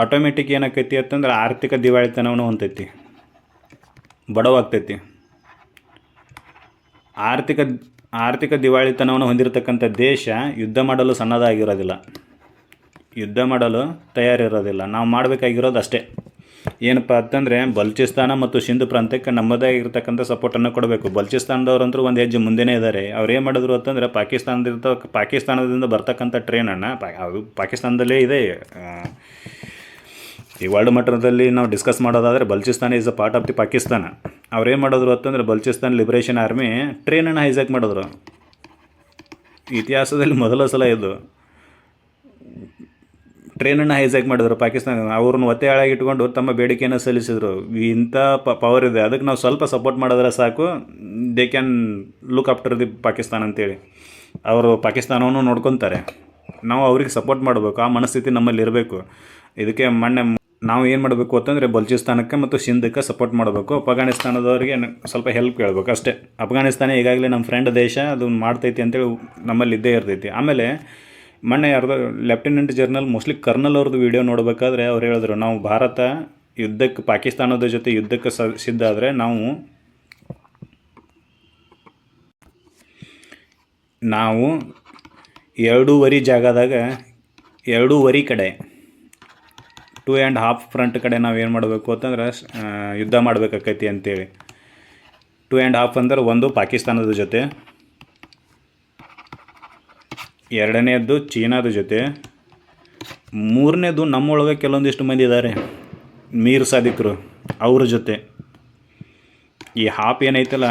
ಆಟೋಮೆಟಿಕ್ ಏನಾಕೈತಿ ಅಂತಂದ್ರೆ ಆರ್ಥಿಕ ದಿವಾಳಿತನವನ್ನು ಹೊಂತೈತಿ ಬಡವಾಗ್ತೈತಿ. ಆರ್ಥಿಕ ಆರ್ಥಿಕ ದಿವಾಳಿತನವನ್ನು ಹೊಂದಿರತಕ್ಕಂಥ ದೇಶ ಯುದ್ಧ ಮಾಡಲು ಸಣ್ಣದಾಗಿರೋದಿಲ್ಲ. ಯುದ್ಧ ಮಾಡಲು ತಯಾರಿರೋದಿಲ್ಲ. ನಾವು ಮಾಡಬೇಕಾಗಿರೋದು ಅಷ್ಟೇ. ಏನಪ್ಪ ಅಂತಂದರೆ ಬಲ್ಚಿಸ್ತಾನ ಮತ್ತು ಸಿಂಧು ಪ್ರಾಂತ್ಯಕ್ಕೆ ನಮ್ಮದೇ ಆಗಿರ್ತಕ್ಕಂಥ ಸಪೋರ್ಟನ್ನು ಕೊಡಬೇಕು. ಬಲ್ಚಿಸ್ತಾನದವ್ರಂತೂ ಒಂದು ಹೆಜ್ಜೆ ಮುಂದೆನೇ ಇದ್ದಾರೆ ಅವ್ರು ಏನು ಮಾಡಿದ್ರು ಅಂತಂದರೆ ಪಾಕಿಸ್ತಾನದಿಂದ ಪಾಕಿಸ್ತಾನದಿಂದ ಬರ್ತಕ್ಕಂಥ ಟ್ರೈನನ್ನು ಪಾಕಿಸ್ತಾನದಲ್ಲೇ ಇದೆ ಈ ವರ್ಲ್ಡ್ ಮಟ್ಟದಲ್ಲಿ ನಾವು ಡಿಸ್ಕಸ್ ಮಾಡೋದಾದರೆ Balochistan is a part of the Pakistan ಅವ್ರೇನು ಮಾಡಿದ್ರು ಅಂತಂದರೆ ಬಲ್ಚಿಸ್ತಾನ್ ಲಿಬರೇಷನ್ ಆರ್ಮಿ ಟ್ರೈನನ್ನು ಹೈಜಾಕ್ ಮಾಡಿದ್ರು. ಇತಿಹಾಸದಲ್ಲಿ ಮೊದಲ ಸಲ ಇದು. ಟ್ರೈನನ್ನು ಹೈಜಾಕ್ ಮಾಡಿದ್ರು ಪಾಕಿಸ್ತಾನ. ಅವ್ರನ್ನ ಒತ್ತೆ ಇಟ್ಕೊಂಡು ತಮ್ಮ ಬೇಡಿಕೆಯನ್ನು ಸಲ್ಲಿಸಿದ್ರು. ಇಂಥ ಪ ಪವರ್ ಇದೆ. ಅದಕ್ಕೆ ನಾವು ಸ್ವಲ್ಪ ಸಪೋರ್ಟ್ ಮಾಡಿದ್ರೆ ಸಾಕು. They can look after the Pakistan ಅಂತೇಳಿ. ಅವರು ಪಾಕಿಸ್ತಾನವನ್ನು ನೋಡ್ಕೊತಾರೆ. ನಾವು ಅವ್ರಿಗೆ ಸಪೋರ್ಟ್ ಮಾಡಬೇಕು. ಆ ಮನಸ್ಥಿತಿ ನಮ್ಮಲ್ಲಿ ಇರಬೇಕು. ಇದಕ್ಕೆ ಮೊನ್ನೆ ನಾವು ಏನು ಮಾಡಬೇಕು ಅಂತಂದರೆ ಬಲ್ಚಿಸ್ತಾನಕ್ಕೆ ಮತ್ತು ಸಿಂಧಕ್ಕೆ ಸಪೋರ್ಟ್ ಮಾಡಬೇಕು. ಅಫ್ಘಾನಿಸ್ತಾನದವರಿಗೆ ಸ್ವಲ್ಪ ಹೆಲ್ಪ್ ಕೇಳಬೇಕು ಅಷ್ಟೇ. ಅಫ್ಘಾನಿಸ್ತಾನ ಈಗಾಗಲೇ ನಮ್ಮ ಫ್ರೆಂಡ್ ದೇಶ ಅದು ಮಾಡ್ತೈತಿ ಅಂತೇಳಿ ನಮ್ಮಲ್ಲಿ ಇದ್ದೇ ಇರ್ತೈತಿ. ಆಮೇಲೆ ಮೊನ್ನೆ ಯಾರ್ದು ಲೆಫ್ಟಿನೆಂಟ್ ಜರ್ನಲ್ ಮೋಸ್ಟ್ಲಿ ಕರ್ನಲ್ ಅವ್ರದ್ದು ವಿಡಿಯೋ ನೋಡಬೇಕಾದ್ರೆ ಅವ್ರು ಹೇಳಿದ್ರು, ನಾವು ಭಾರತ ಯುದ್ಧಕ್ಕೆ ಪಾಕಿಸ್ತಾನದ ಜೊತೆ ಯುದ್ಧಕ್ಕೆ ಸಿದ್ಧ ಆದರೆ ನಾವು ನಾವು ಎರಡೂವರೆ ಜಾಗದಾಗ ಎರಡೂವರೆ ಕಡೆ ಟೂ ಆ್ಯಂಡ್ ಹಾಫ್ ಫ್ರಂಟ್ ಕಡೆ ನಾವು ಏನು ಮಾಡಬೇಕು ಅಂತಂದ್ರೆ ಯುದ್ಧ ಮಾಡಬೇಕಾಕೈತಿ ಅಂತೇಳಿ. ಟೂ ಆ್ಯಂಡ್ ಹಾಫ್ ಅಂದ್ರೆ ಒಂದು ಪಾಕಿಸ್ತಾನದ ಜೊತೆ, ಎರಡನೇದ್ದು ಚೀನಾದ ಜೊತೆ, ಮೂರನೇದು ನಮ್ಮೊಳಗೆ ಕೆಲವೊಂದಿಷ್ಟು ಮಂದಿ ಇದ್ದಾರೆ ಮೀರ್ ಸಾದಿಕರು ಅವ್ರ ಜೊತೆ. ಈ ಹಾಪ್ ಏನೈತಲ್ಲ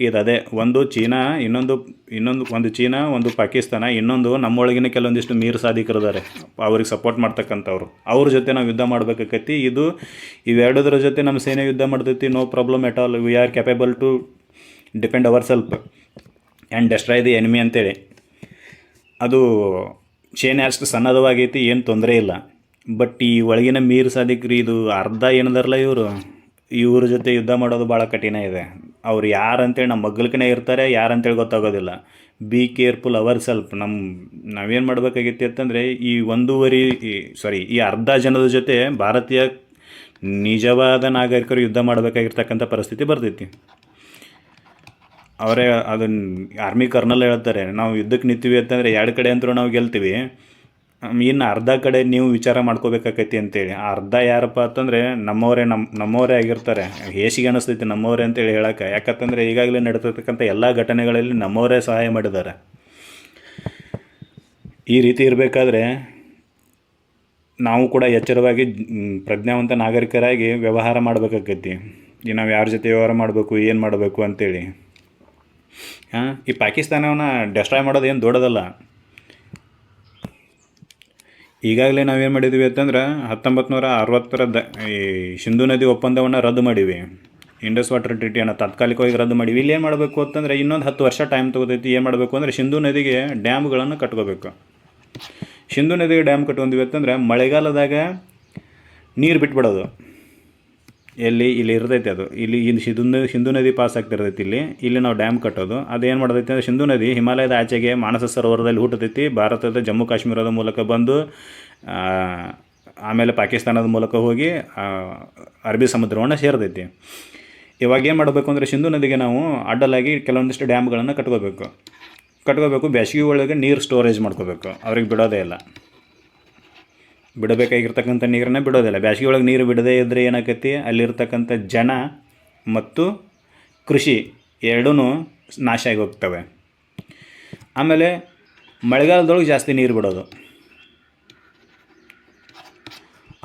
ಇದು ಅದೇ ಒಂದು ಚೀನಾ, ಇನ್ನೊಂದು ಇನ್ನೊಂದು, ಒಂದು ಚೀನಾ, ಒಂದು ಪಾಕಿಸ್ತಾನ, ಇನ್ನೊಂದು ನಮ್ಮೊಳಗಿನ ಕೆಲವೊಂದಿಷ್ಟು ಮೀರ್ ಸಾಧಿಕರಿದ್ದಾರೆ ಅವ್ರಿಗೆ ಸಪೋರ್ಟ್ ಮಾಡ್ತಕ್ಕಂಥವ್ರು. ಅವ್ರ ಜೊತೆ ನಾವು ಯುದ್ಧ ಮಾಡ್ಬೇಕಾಕೈತಿ. ಇದು ಇವೆರಡರ ಜೊತೆ ನಮ್ಮ ಸೇನೆ ಯುದ್ಧ ಮಾಡ್ತೈತಿ. No problem at all we are capable to depend our self and destroy the enemy ಅಂತೇಳಿ. ಅದು ಚೇನೆ ಅಷ್ಟು ಸಣ್ಣದವಾಗೈತಿ, ಏನು ತೊಂದರೆ ಇಲ್ಲ. ಬಟ್ ಈ ಒಳಗಿನ ಮೀರ್ ಸಾದಿಕ್ರಿ ಇದು ಅರ್ಧ ಏನದಾರಲ್ಲ ಇವರು? ಇವ್ರ ಜೊತೆ ಯುದ್ಧ ಮಾಡೋದು ಭಾಳ ಕಠಿಣ ಇದೆ. ಅವ್ರು ಯಾರಂತೇಳಿ ನಮ್ಮ ಮಗ್ಗಲ್ಕನೇ ಇರ್ತಾರೆ, ಯಾರಂತೇಳಿ ಗೊತ್ತಾಗೋದಿಲ್ಲ. ಬಿ ಕೇರ್ಫುಲ್ ಅವರ್ ಸೆಲ್ಫ್ ನಮ್ಮ ನಾವೇನು ಮಾಡಬೇಕಾಗಿತ್ತು ಅಂತಂದರೆ, ಈ ಒಂದೂವರೆ ಸಾರಿ ಈ ಅರ್ಧ ಜನದ ಜೊತೆ ಭಾರತೀಯ ನಿಜವಾದ ನಾಗರಿಕರು ಯುದ್ಧ ಮಾಡಬೇಕಾಗಿರ್ತಕ್ಕಂಥ ಪರಿಸ್ಥಿತಿ ಬರ್ತೈತಿ ಅವರೇ ಅದನ್ನು ಆರ್ಮಿ ಕರ್ನಲ್ ಹೇಳ್ತಾರೆ, ನಾವು ಯುದ್ಧಕ್ಕೆ ನಿಂತೀವಿ ಅಂತಂದರೆ ಎರಡು ಕಡೆ ಅಂತರೂ ನಾವು ಗೆಲ್ತೀವಿ. ಇನ್ನು ಅರ್ಧ ಕಡೆ ನೀವು ವಿಚಾರ ಮಾಡ್ಕೋಬೇಕಾಕೈತಿ ಅಂತೇಳಿ. ಅರ್ಧ ಯಾರಪ್ಪ ಅಂತಂದರೆ ನಮ್ಮವರೇ ನಮ್ಮ ನಮ್ಮವರೇ ಆಗಿರ್ತಾರೆ. ಹೇಸಿಗೆ ಅನಿಸ್ತೈತಿ ನಮ್ಮವರೇ ಅಂತೇಳಿ ಹೇಳಕ್ಕೆ. ಯಾಕಂತಂದರೆ ಈಗಾಗಲೇ ನಡೀತಿರ್ತಕ್ಕಂಥ ಎಲ್ಲ ಘಟನೆಗಳಲ್ಲಿ ನಮ್ಮವರೇ ಸಹಾಯ ಮಾಡಿದ್ದಾರೆ. ಈ ರೀತಿ ಇರಬೇಕಾದ್ರೆ ನಾವು ಕೂಡ ಎಚ್ಚರವಾಗಿ ಪ್ರಜ್ಞಾವಂತ ನಾಗರಿಕರಾಗಿ ವ್ಯವಹಾರ ಮಾಡಬೇಕಾಕೈತಿ. ಈ ನಾವು ಯಾರ ಜೊತೆ ವ್ಯವಹಾರ ಮಾಡಬೇಕು, ಏನು ಮಾಡಬೇಕು ಅಂತೇಳಿ. ಹಾಂ, ಈ ಪಾಕಿಸ್ತಾನವನ್ನ ಡೆಸ್ಟ್ರಾಯ್ ಮಾಡೋದು ಏನು ದೊಡ್ಡದಲ್ಲ. ಈಗಾಗಲೇ ನಾವೇನು ಮಾಡಿದ್ವಿ ಅಂತಂದ್ರೆ ಹತ್ತೊಂಬತ್ತು ನೂರ ಅರವತ್ತರ ದ ಈ ಸಿಂಧು ನದಿ ಒಪ್ಪಂದವನ್ನು ರದ್ದು ಮಾಡೀವಿ. ಇಂಡಸ್ ವಾಟರ್ ಟ್ರೀಟಿಯನ್ನು ತಾತ್ಕಾಲಿಕವಾಗಿ ರದ್ದು ಮಾಡೀವಿ. ಇಲ್ಲಿ ಏನು ಮಾಡಬೇಕು ಅಂತಂದರೆ ಇನ್ನೊಂದು ಹತ್ತು ವರ್ಷ ಟೈಮ್ ತೊಗೋತೈತಿ. ಏನು ಮಾಡಬೇಕು ಅಂದರೆ ಸಿಂಧು ನದಿಗೆ ಡ್ಯಾಮ್ಗಳನ್ನು ಕಟ್ಕೋಬೇಕು. ಸಿಂಧು ನದಿಗೆ ಡ್ಯಾಮ್ ಕಟ್ಕೊಂಡಿವಿ ಅಂತಂದ್ರೆ ಮಳೆಗಾಲದಾಗ ನೀರು ಬಿಟ್ಬಿಡೋದು. ಎಲ್ಲಿ ಇಲ್ಲಿ ಇರ್ತೈತೆ ಅದು. ಇಲ್ಲಿ ಇಲ್ಲಿ ಸಿಂಧು ನದಿ ಸಿಂಧು ನದಿ ಪಾಸ್ ಆಗ್ತಿರ್ತೈತಿ ಇಲ್ಲಿ. ಇಲ್ಲಿ ನಾವು ಡ್ಯಾಮ್ ಕಟ್ಟೋದು. ಅದೇನು ಮಾಡ್ತೈತಿ ಅಂದರೆ ಸಿಂಧು ನದಿ ಹಿಮಾಲಯದ ಆಚೆಗೆ ಮಾನಸ ಸರೋವರದಲ್ಲಿ ಹುಟ್ಟತೈತಿ. ಭಾರತದ ಜಮ್ಮು ಕಾಶ್ಮೀರದ ಮೂಲಕ ಬಂದು ಆಮೇಲೆ ಪಾಕಿಸ್ತಾನದ ಮೂಲಕ ಹೋಗಿ ಅರಬ್ಬಿ ಸಮುದ್ರವನ್ನು ಸೇರ್ತೈತಿ. ಇವಾಗ ಏನು ಮಾಡಬೇಕು ಅಂದರೆ ಸಿಂಧು ನದಿಗೆ ನಾವು ಅಡ್ಡಲಾಗಿ ಕೆಲವೊಂದಿಷ್ಟು ಡ್ಯಾಮ್ಗಳನ್ನು ಕಟ್ಕೋಬೇಕು. ಕಟ್ಕೋಬೇಕು. ಬೇಸಿಗೆ ಒಳಗೆ ನೀರು ಸ್ಟೋರೇಜ್ ಮಾಡ್ಕೋಬೇಕು. ಅವ್ರಿಗೆ ಬಿಡೋದೇ ಇಲ್ಲ. ಬಿಡಬೇಕಾಗಿರ್ತಕ್ಕಂಥ ನೀರನ್ನು ಬಿಡೋದಿಲ್ಲ. ಬ್ಯಾಸಿಗೆ ಒಳಗೆ ನೀರು ಬಿಡದೇ ಇದ್ದರೆ ಏನಾಗತ್ತಿ? ಅಲ್ಲಿರ್ತಕ್ಕಂಥ ಜನ ಮತ್ತು ಕೃಷಿ ಎರಡೂ ನಾಶ ಆಗಿ ಹೋಗ್ತವೆ ಆಮೇಲೆ ಮಳೆಗಾಲದೊಳಗೆ ಜಾಸ್ತಿ ನೀರು ಬಿಡೋದು.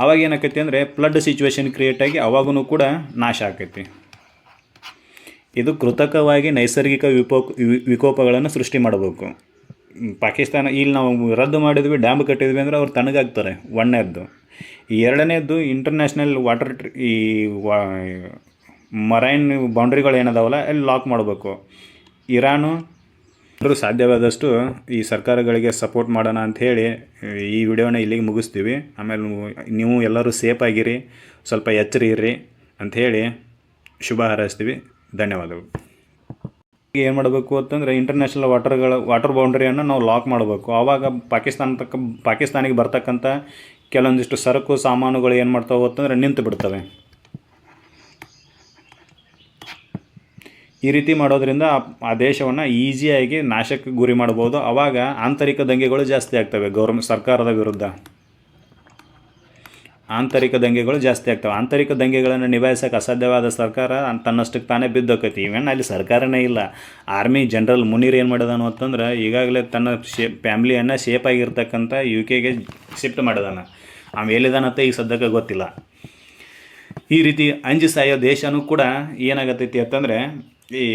ಅವಾಗ ಏನಾಕೈತಿ ಅಂದರೆ ಫ್ಲಡ್ ಸಿಚುವೇಶನ್ ಕ್ರಿಯೇಟ್ ಆಗಿ ಅವಾಗೂ ಕೂಡ ನಾಶ ಆಕೈತಿ. ಇದು ಕೃತಕವಾಗಿ ನೈಸರ್ಗಿಕ ವಿಪೋ ವಿಕೋಪಗಳನ್ನು ಸೃಷ್ಟಿ ಮಾಡಬೇಕು. ಪಾಕಿಸ್ತಾನ ಇಲ್ಲಿ ನಾವು ರದ್ದು ಮಾಡಿದ್ವಿ, ಡ್ಯಾಮ್ ಕಟ್ಟಿದ್ವಿ ಅಂದರೆ ಅವ್ರು ತಣ್ಣಗಾಗ್ತಾರೆ ಒಣ್ಣೆದ್ದು ಈ ಎರಡನೇದ್ದು ಇಂಟರ್ನ್ಯಾಷನಲ್ ವಾಟರ್ ಈ ಮರೈನ್ ಬೌಂಡ್ರಿಗಳು ಏನದಾವಲ್ಲ, ಅಲ್ಲಿ ಲಾಕ್ ಮಾಡಬೇಕು. ಇರಾನು ಎಲ್ಲರೂ ಸಾಧ್ಯವಾದಷ್ಟು ಈ ಸರ್ಕಾರಗಳಿಗೆ ಸಪೋರ್ಟ್ ಮಾಡೋಣ ಅಂತ ಹೇಳಿ, ಈ ವಿಡಿಯೋನ ಇಲ್ಲಿಗೆ ಮುಗಿಸ್ತೀವಿ. ಆಮೇಲೆ ನೀವು ಎಲ್ಲರೂ ಸೇಫ್ ಆಗಿರಿ, ಸ್ವಲ್ಪ ಎಚ್ಚರಿ ಇರ್ರಿ ಅಂಥೇಳಿ ಶುಭ ಹಾರೈಸ್ತೀವಿ. ಧನ್ಯವಾದಗಳು. ಏನು ಮಾಡಬೇಕು ಅಂತಂದರೆ ಇಂಟರ್ನ್ಯಾಷನಲ್ ವಾಟರ್ಗಳ ವಾಟರ್ ಬೌಂಡ್ರಿಯನ್ನು ನಾವು ಲಾಕ್ ಮಾಡಬೇಕು. ಆವಾಗ ಪಾಕಿಸ್ತಾನ ತಕ್ಕ, ಪಾಕಿಸ್ತಾನಿಗೆ ಬರ್ತಕ್ಕಂಥ ಕೆಲವೊಂದಿಷ್ಟು ಸರಕು ಸಾಮಾನುಗಳು ಏನು ಮಾಡ್ತಾವೆ ಅಂತಂದರೆ ನಿಂತು ಬಿಡ್ತವೆ. ಈ ರೀತಿ ಮಾಡೋದ್ರಿಂದ ಆ- ದೇಶವನ್ನು ಈಸಿಯಾಗಿ ನಾಶಕ್ಕೆ ಗುರಿ ಮಾಡ್ಬೋದು. ಆವಾಗ ಆಂತರಿಕ ದಂಗೆಗಳು ಜಾಸ್ತಿ ಆಗ್ತವೆ ಗೌರ್ಮೆಂಟ್ ಸರ್ಕಾರದ ವಿರುದ್ಧ. ಆಂತರಿಕ ದಂಗೆಗಳು ಜಾಸ್ತಿ ಆಗ್ತವೆ. ಆಂತರಿಕ ದಂಗೆಗಳನ್ನು ನಿಭಾಯಿಸೋಕೆ ಅಸಾಧ್ಯವಾದ ಸರ್ಕಾರ ತನ್ನಷ್ಟಕ್ಕೆ ತಾನೇ ಬಿದ್ದೋಕೈತಿ. ಇವನ್ ಅಲ್ಲಿ ಸರ್ಕಾರನೇ ಇಲ್ಲ. ಆರ್ಮಿ ಜನರಲ್ ಮುನೀರ್ ಏನು ಮಾಡಿದಾನು ಅಂತಂದ್ರೆ ಈಗಾಗಲೇ ತನ್ನ ಶೇ ಫ್ಯಾಮ್ಲಿಯನ್ನು ಶೇಪ್ ಆಗಿರ್ತಕ್ಕಂಥ ಯು ಕೆಗೆ ಶಿಫ್ಟ್ ಮಾಡಿದಾನ. ಅವ ಎಲ್ಲಿದಾನಂತ ಈಗ ಸದ್ಯಕ್ಕೆ ಗೊತ್ತಿಲ್ಲ. ಈ ರೀತಿ ಅಂಜಿ ಸಾಯೋ ದೇಶನೂ ಕೂಡ ಏನಾಗತ್ತೈತಿ ಅಂತಂದರೆ ಈ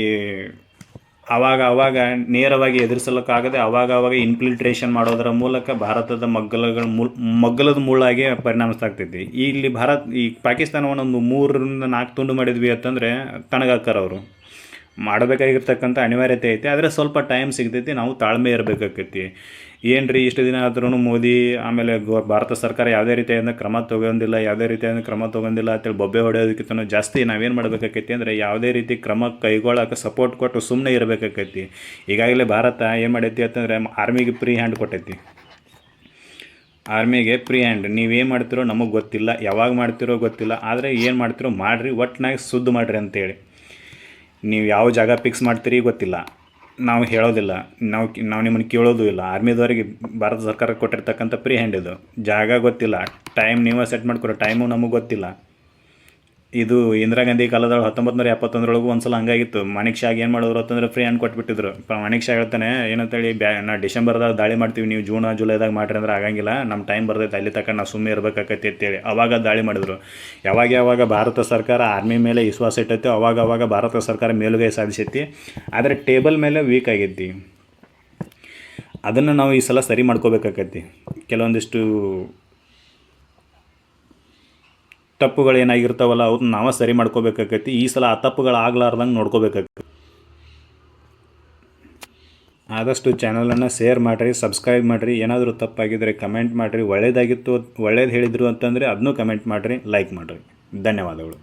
ಆವಾಗ ಆವಾಗ ನೇರವಾಗಿ ಎದುರಿಸಲಿಕ್ಕಾಗದೆ ಆವಾಗ ಆವಾಗ ಇನ್ಫಿಲ್ಟ್ರೇಷನ್ ಮಾಡೋದರ ಮೂಲಕ ಭಾರತದ ಮಗ್ಗಲಗಳ ಮುಲ್, ಮಗ್ಗಲದ ಮುಳ್ಳಾಗಿ ಪರಿಣಮಿಸ್ತಾಗ್ತೈತಿ ಇಲ್ಲಿ ಭಾರತ್, ಈ ಪಾಕಿಸ್ತಾನವನ್ನು ಒಂದು ಮೂರರಿಂದ ನಾಲ್ಕು ತುಂಡು ಮಾಡಿದ್ವಿ ಅಂತಂದರೆ ತಣಗಾಕರ್ ಅವರು. ಮಾಡಬೇಕಾಗಿರ್ತಕ್ಕಂಥ ಅನಿವಾರ್ಯತೆ ಐತಿ, ಆದರೆ ಸ್ವಲ್ಪ ಟೈಮ್ ಸಿಗ್ತೈತಿ, ನಾವು ತಾಳ್ಮೆ ಇರಬೇಕಾಕೈತಿ ಏನು ರೀ ಇಷ್ಟು ದಿನ ಆದ್ರೂ ಮೋದಿ, ಆಮೇಲೆ ಗೋ, ಭಾರತ ಸರ್ಕಾರ ಯಾವುದೇ ರೀತಿಯಾದ ಕ್ರಮ ತೊಗೊಂಡಿಲ್ಲ, ಯಾವುದೇ ರೀತಿಯಾದ ಕ್ರಮ ತೊಗೊಂಡಿಲ್ಲ ಅಂತೇಳಿ ಬೊಬ್ಬೆ ಹೊಡೆಯೋದಕ್ಕಿಂತ ಜಾಸ್ತಿ ನಾವೇನು ಮಾಡಬೇಕಾಕೈತಿ ಅಂದರೆ ಯಾವುದೇ ರೀತಿ ಕ್ರಮ ಕೈಗೊಳ್ಳೋಕೆ ಸಪೋರ್ಟ್ ಕೊಟ್ಟು ಸುಮ್ಮನೆ ಇರಬೇಕಾಕೈತಿ. ಈಗಾಗಲೇ ಭಾರತ ಏನು ಮಾಡೈತಿ ಅಂತಂದರೆ ಆರ್ಮಿಗೆ ಫ್ರೀ ಹ್ಯಾಂಡ್ ಕೊಟ್ಟೈತಿ. ಆರ್ಮಿಗೆ ಫ್ರೀ ಹ್ಯಾಂಡ್ ನೀವೇನು ಮಾಡ್ತಿರೋ ನಮಗೆ ಗೊತ್ತಿಲ್ಲ, ಯಾವಾಗ ಮಾಡ್ತಿರೋ ಗೊತ್ತಿಲ್ಲ, ಆದರೆ ಏನು ಮಾಡ್ತಿರೋ ಮಾಡಿರಿ ಒಟ್ಟಿನಾಗ ಸುದ್ದು ಮಾಡಿರಿ ಅಂತೇಳಿ. ನೀವು ಯಾವ ಜಾಗ ಫಿಕ್ಸ್ ಮಾಡ್ತೀರಿ ಗೊತ್ತಿಲ್ಲ. ನಾವು ಹೇಳೋದಿಲ್ಲ. ನಾವು ನಾವು ನಿಮ್ಮನ್ನು ಕೇಳೋದು ಇಲ್ಲ. ಆರ್ಮಿದವರಿಗೆ ಭಾರತ ಸರ್ಕಾರ ಕೊಟ್ಟಿರ್ತಕ್ಕಂಥ ಫ್ರೀ ಹ್ಯಾಂಡ್ ಇದು. ಜಾಗ ಗೊತ್ತಿಲ್ಲ. ಟೈಮ್ ನೀವೇ ಸೆಟ್ ಮಾಡ್ಕೊಡೋ ಟೈಮು ನಮಗೆ ಗೊತ್ತಿಲ್ಲ. ಇದು ಇಂದಿರಾ ಗಾಂಧಿ ಕಾಲದೊಳಗೆ ಹತ್ತೊಂಬತ್ತು ನೂರ ಎಪ್ಪತ್ತೊಂದರೊಳಗೂ ಒಂದ್ಸಲ ಹಂಗಾಗಿತ್ತು. ಮಾಣಿಕ್ ಏನು ಮಾಡಿದ್ರು ಅಂತಂದ್ರೆ ಫ್ರೀ ಹ್ಯಾಂಡ್ ಕೊಟ್ಬಿಟ್ಟಿದ್ರು. ಮಾಣಿಕ್ ಶಾ ಹೇಳ್ತಾನೆ, ಏನಂತೇಳಿ, ಬ್ಯಾ, ನಾ ಡಿಸೆಂಬರ್ದಾಗ ದಾಳಿ ಮಾಡ್ತೀವಿ, ನೀವು ಜೂನ್, ಜುಲೈದಾಗ ಮಾಡ್ರಿ ಅಂದ್ರೆ ಆಗಂಗಿಲ್ಲ. ನಮ್ಮ ಟೈಮ್ ಬರ್ತೈತೆ ಅಲ್ಲಿ ತನಕ ನಾವು ಸುಮ್ಮನೆ ಇರಬೇಕಾಕೈತಿ ಅಂತೇಳಿ. ಅವಾಗ ದಾಳಿ ಮಾಡಿದ್ರು. ಯಾವಾಗ ಯಾವಾಗ ಭಾರತ ಸರ್ಕಾರ ಆರ್ಮಿ ಮೇಲೆ ವಿಶ್ವಾಸ ಇಟ್ಟೈತೆ ಅವಾಗ ಅವಾಗ ಭಾರತ ಸರ್ಕಾರ ಮೇಲುಗೈ ಸಾಧಿಸೈತಿ. ಆದರೆ ಟೇಬಲ್ ಮೇಲೆ ವೀಕ್ ಆಗೈತಿ ಅದನ್ನು ನಾವು ಈ ಸಲ ಸರಿ ಮಾಡ್ಕೋಬೇಕಾಕೈತಿ ಕೆಲವೊಂದಿಷ್ಟು ತಪ್ಪುಗಳು ಏನಾಗಿರ್ತಾವಲ್ಲ ಅವ್ರನ್ನ ನಾವೇ ಸರಿ ಮಾಡ್ಕೋಬೇಕಾಗೈತಿ. ಈ ಸಲ ಆ ತಪ್ಪುಗಳು ಆಗ್ಲಾರ್ದಂಗೆ ನೋಡ್ಕೋಬೇಕಾಗತ್ತೆ ಆದಷ್ಟು ಚಾನಲನ್ನು ಶೇರ್ ಮಾಡಿರಿ, ಸಬ್ಸ್ಕ್ರೈಬ್ ಮಾಡಿರಿ. ಏನಾದರೂ ತಪ್ಪಾಗಿದ್ದರೆ ಕಮೆಂಟ್ ಮಾಡಿರಿ. ಒಳ್ಳೇದಾಗಿತ್ತು, ಒಳ್ಳೇದು ಹೇಳಿದರು ಅಂತಂದರೆ ಅದನ್ನೂ ಕಮೆಂಟ್ ಮಾಡಿರಿ, ಲೈಕ್ ಮಾಡಿರಿ. ಧನ್ಯವಾದಗಳು.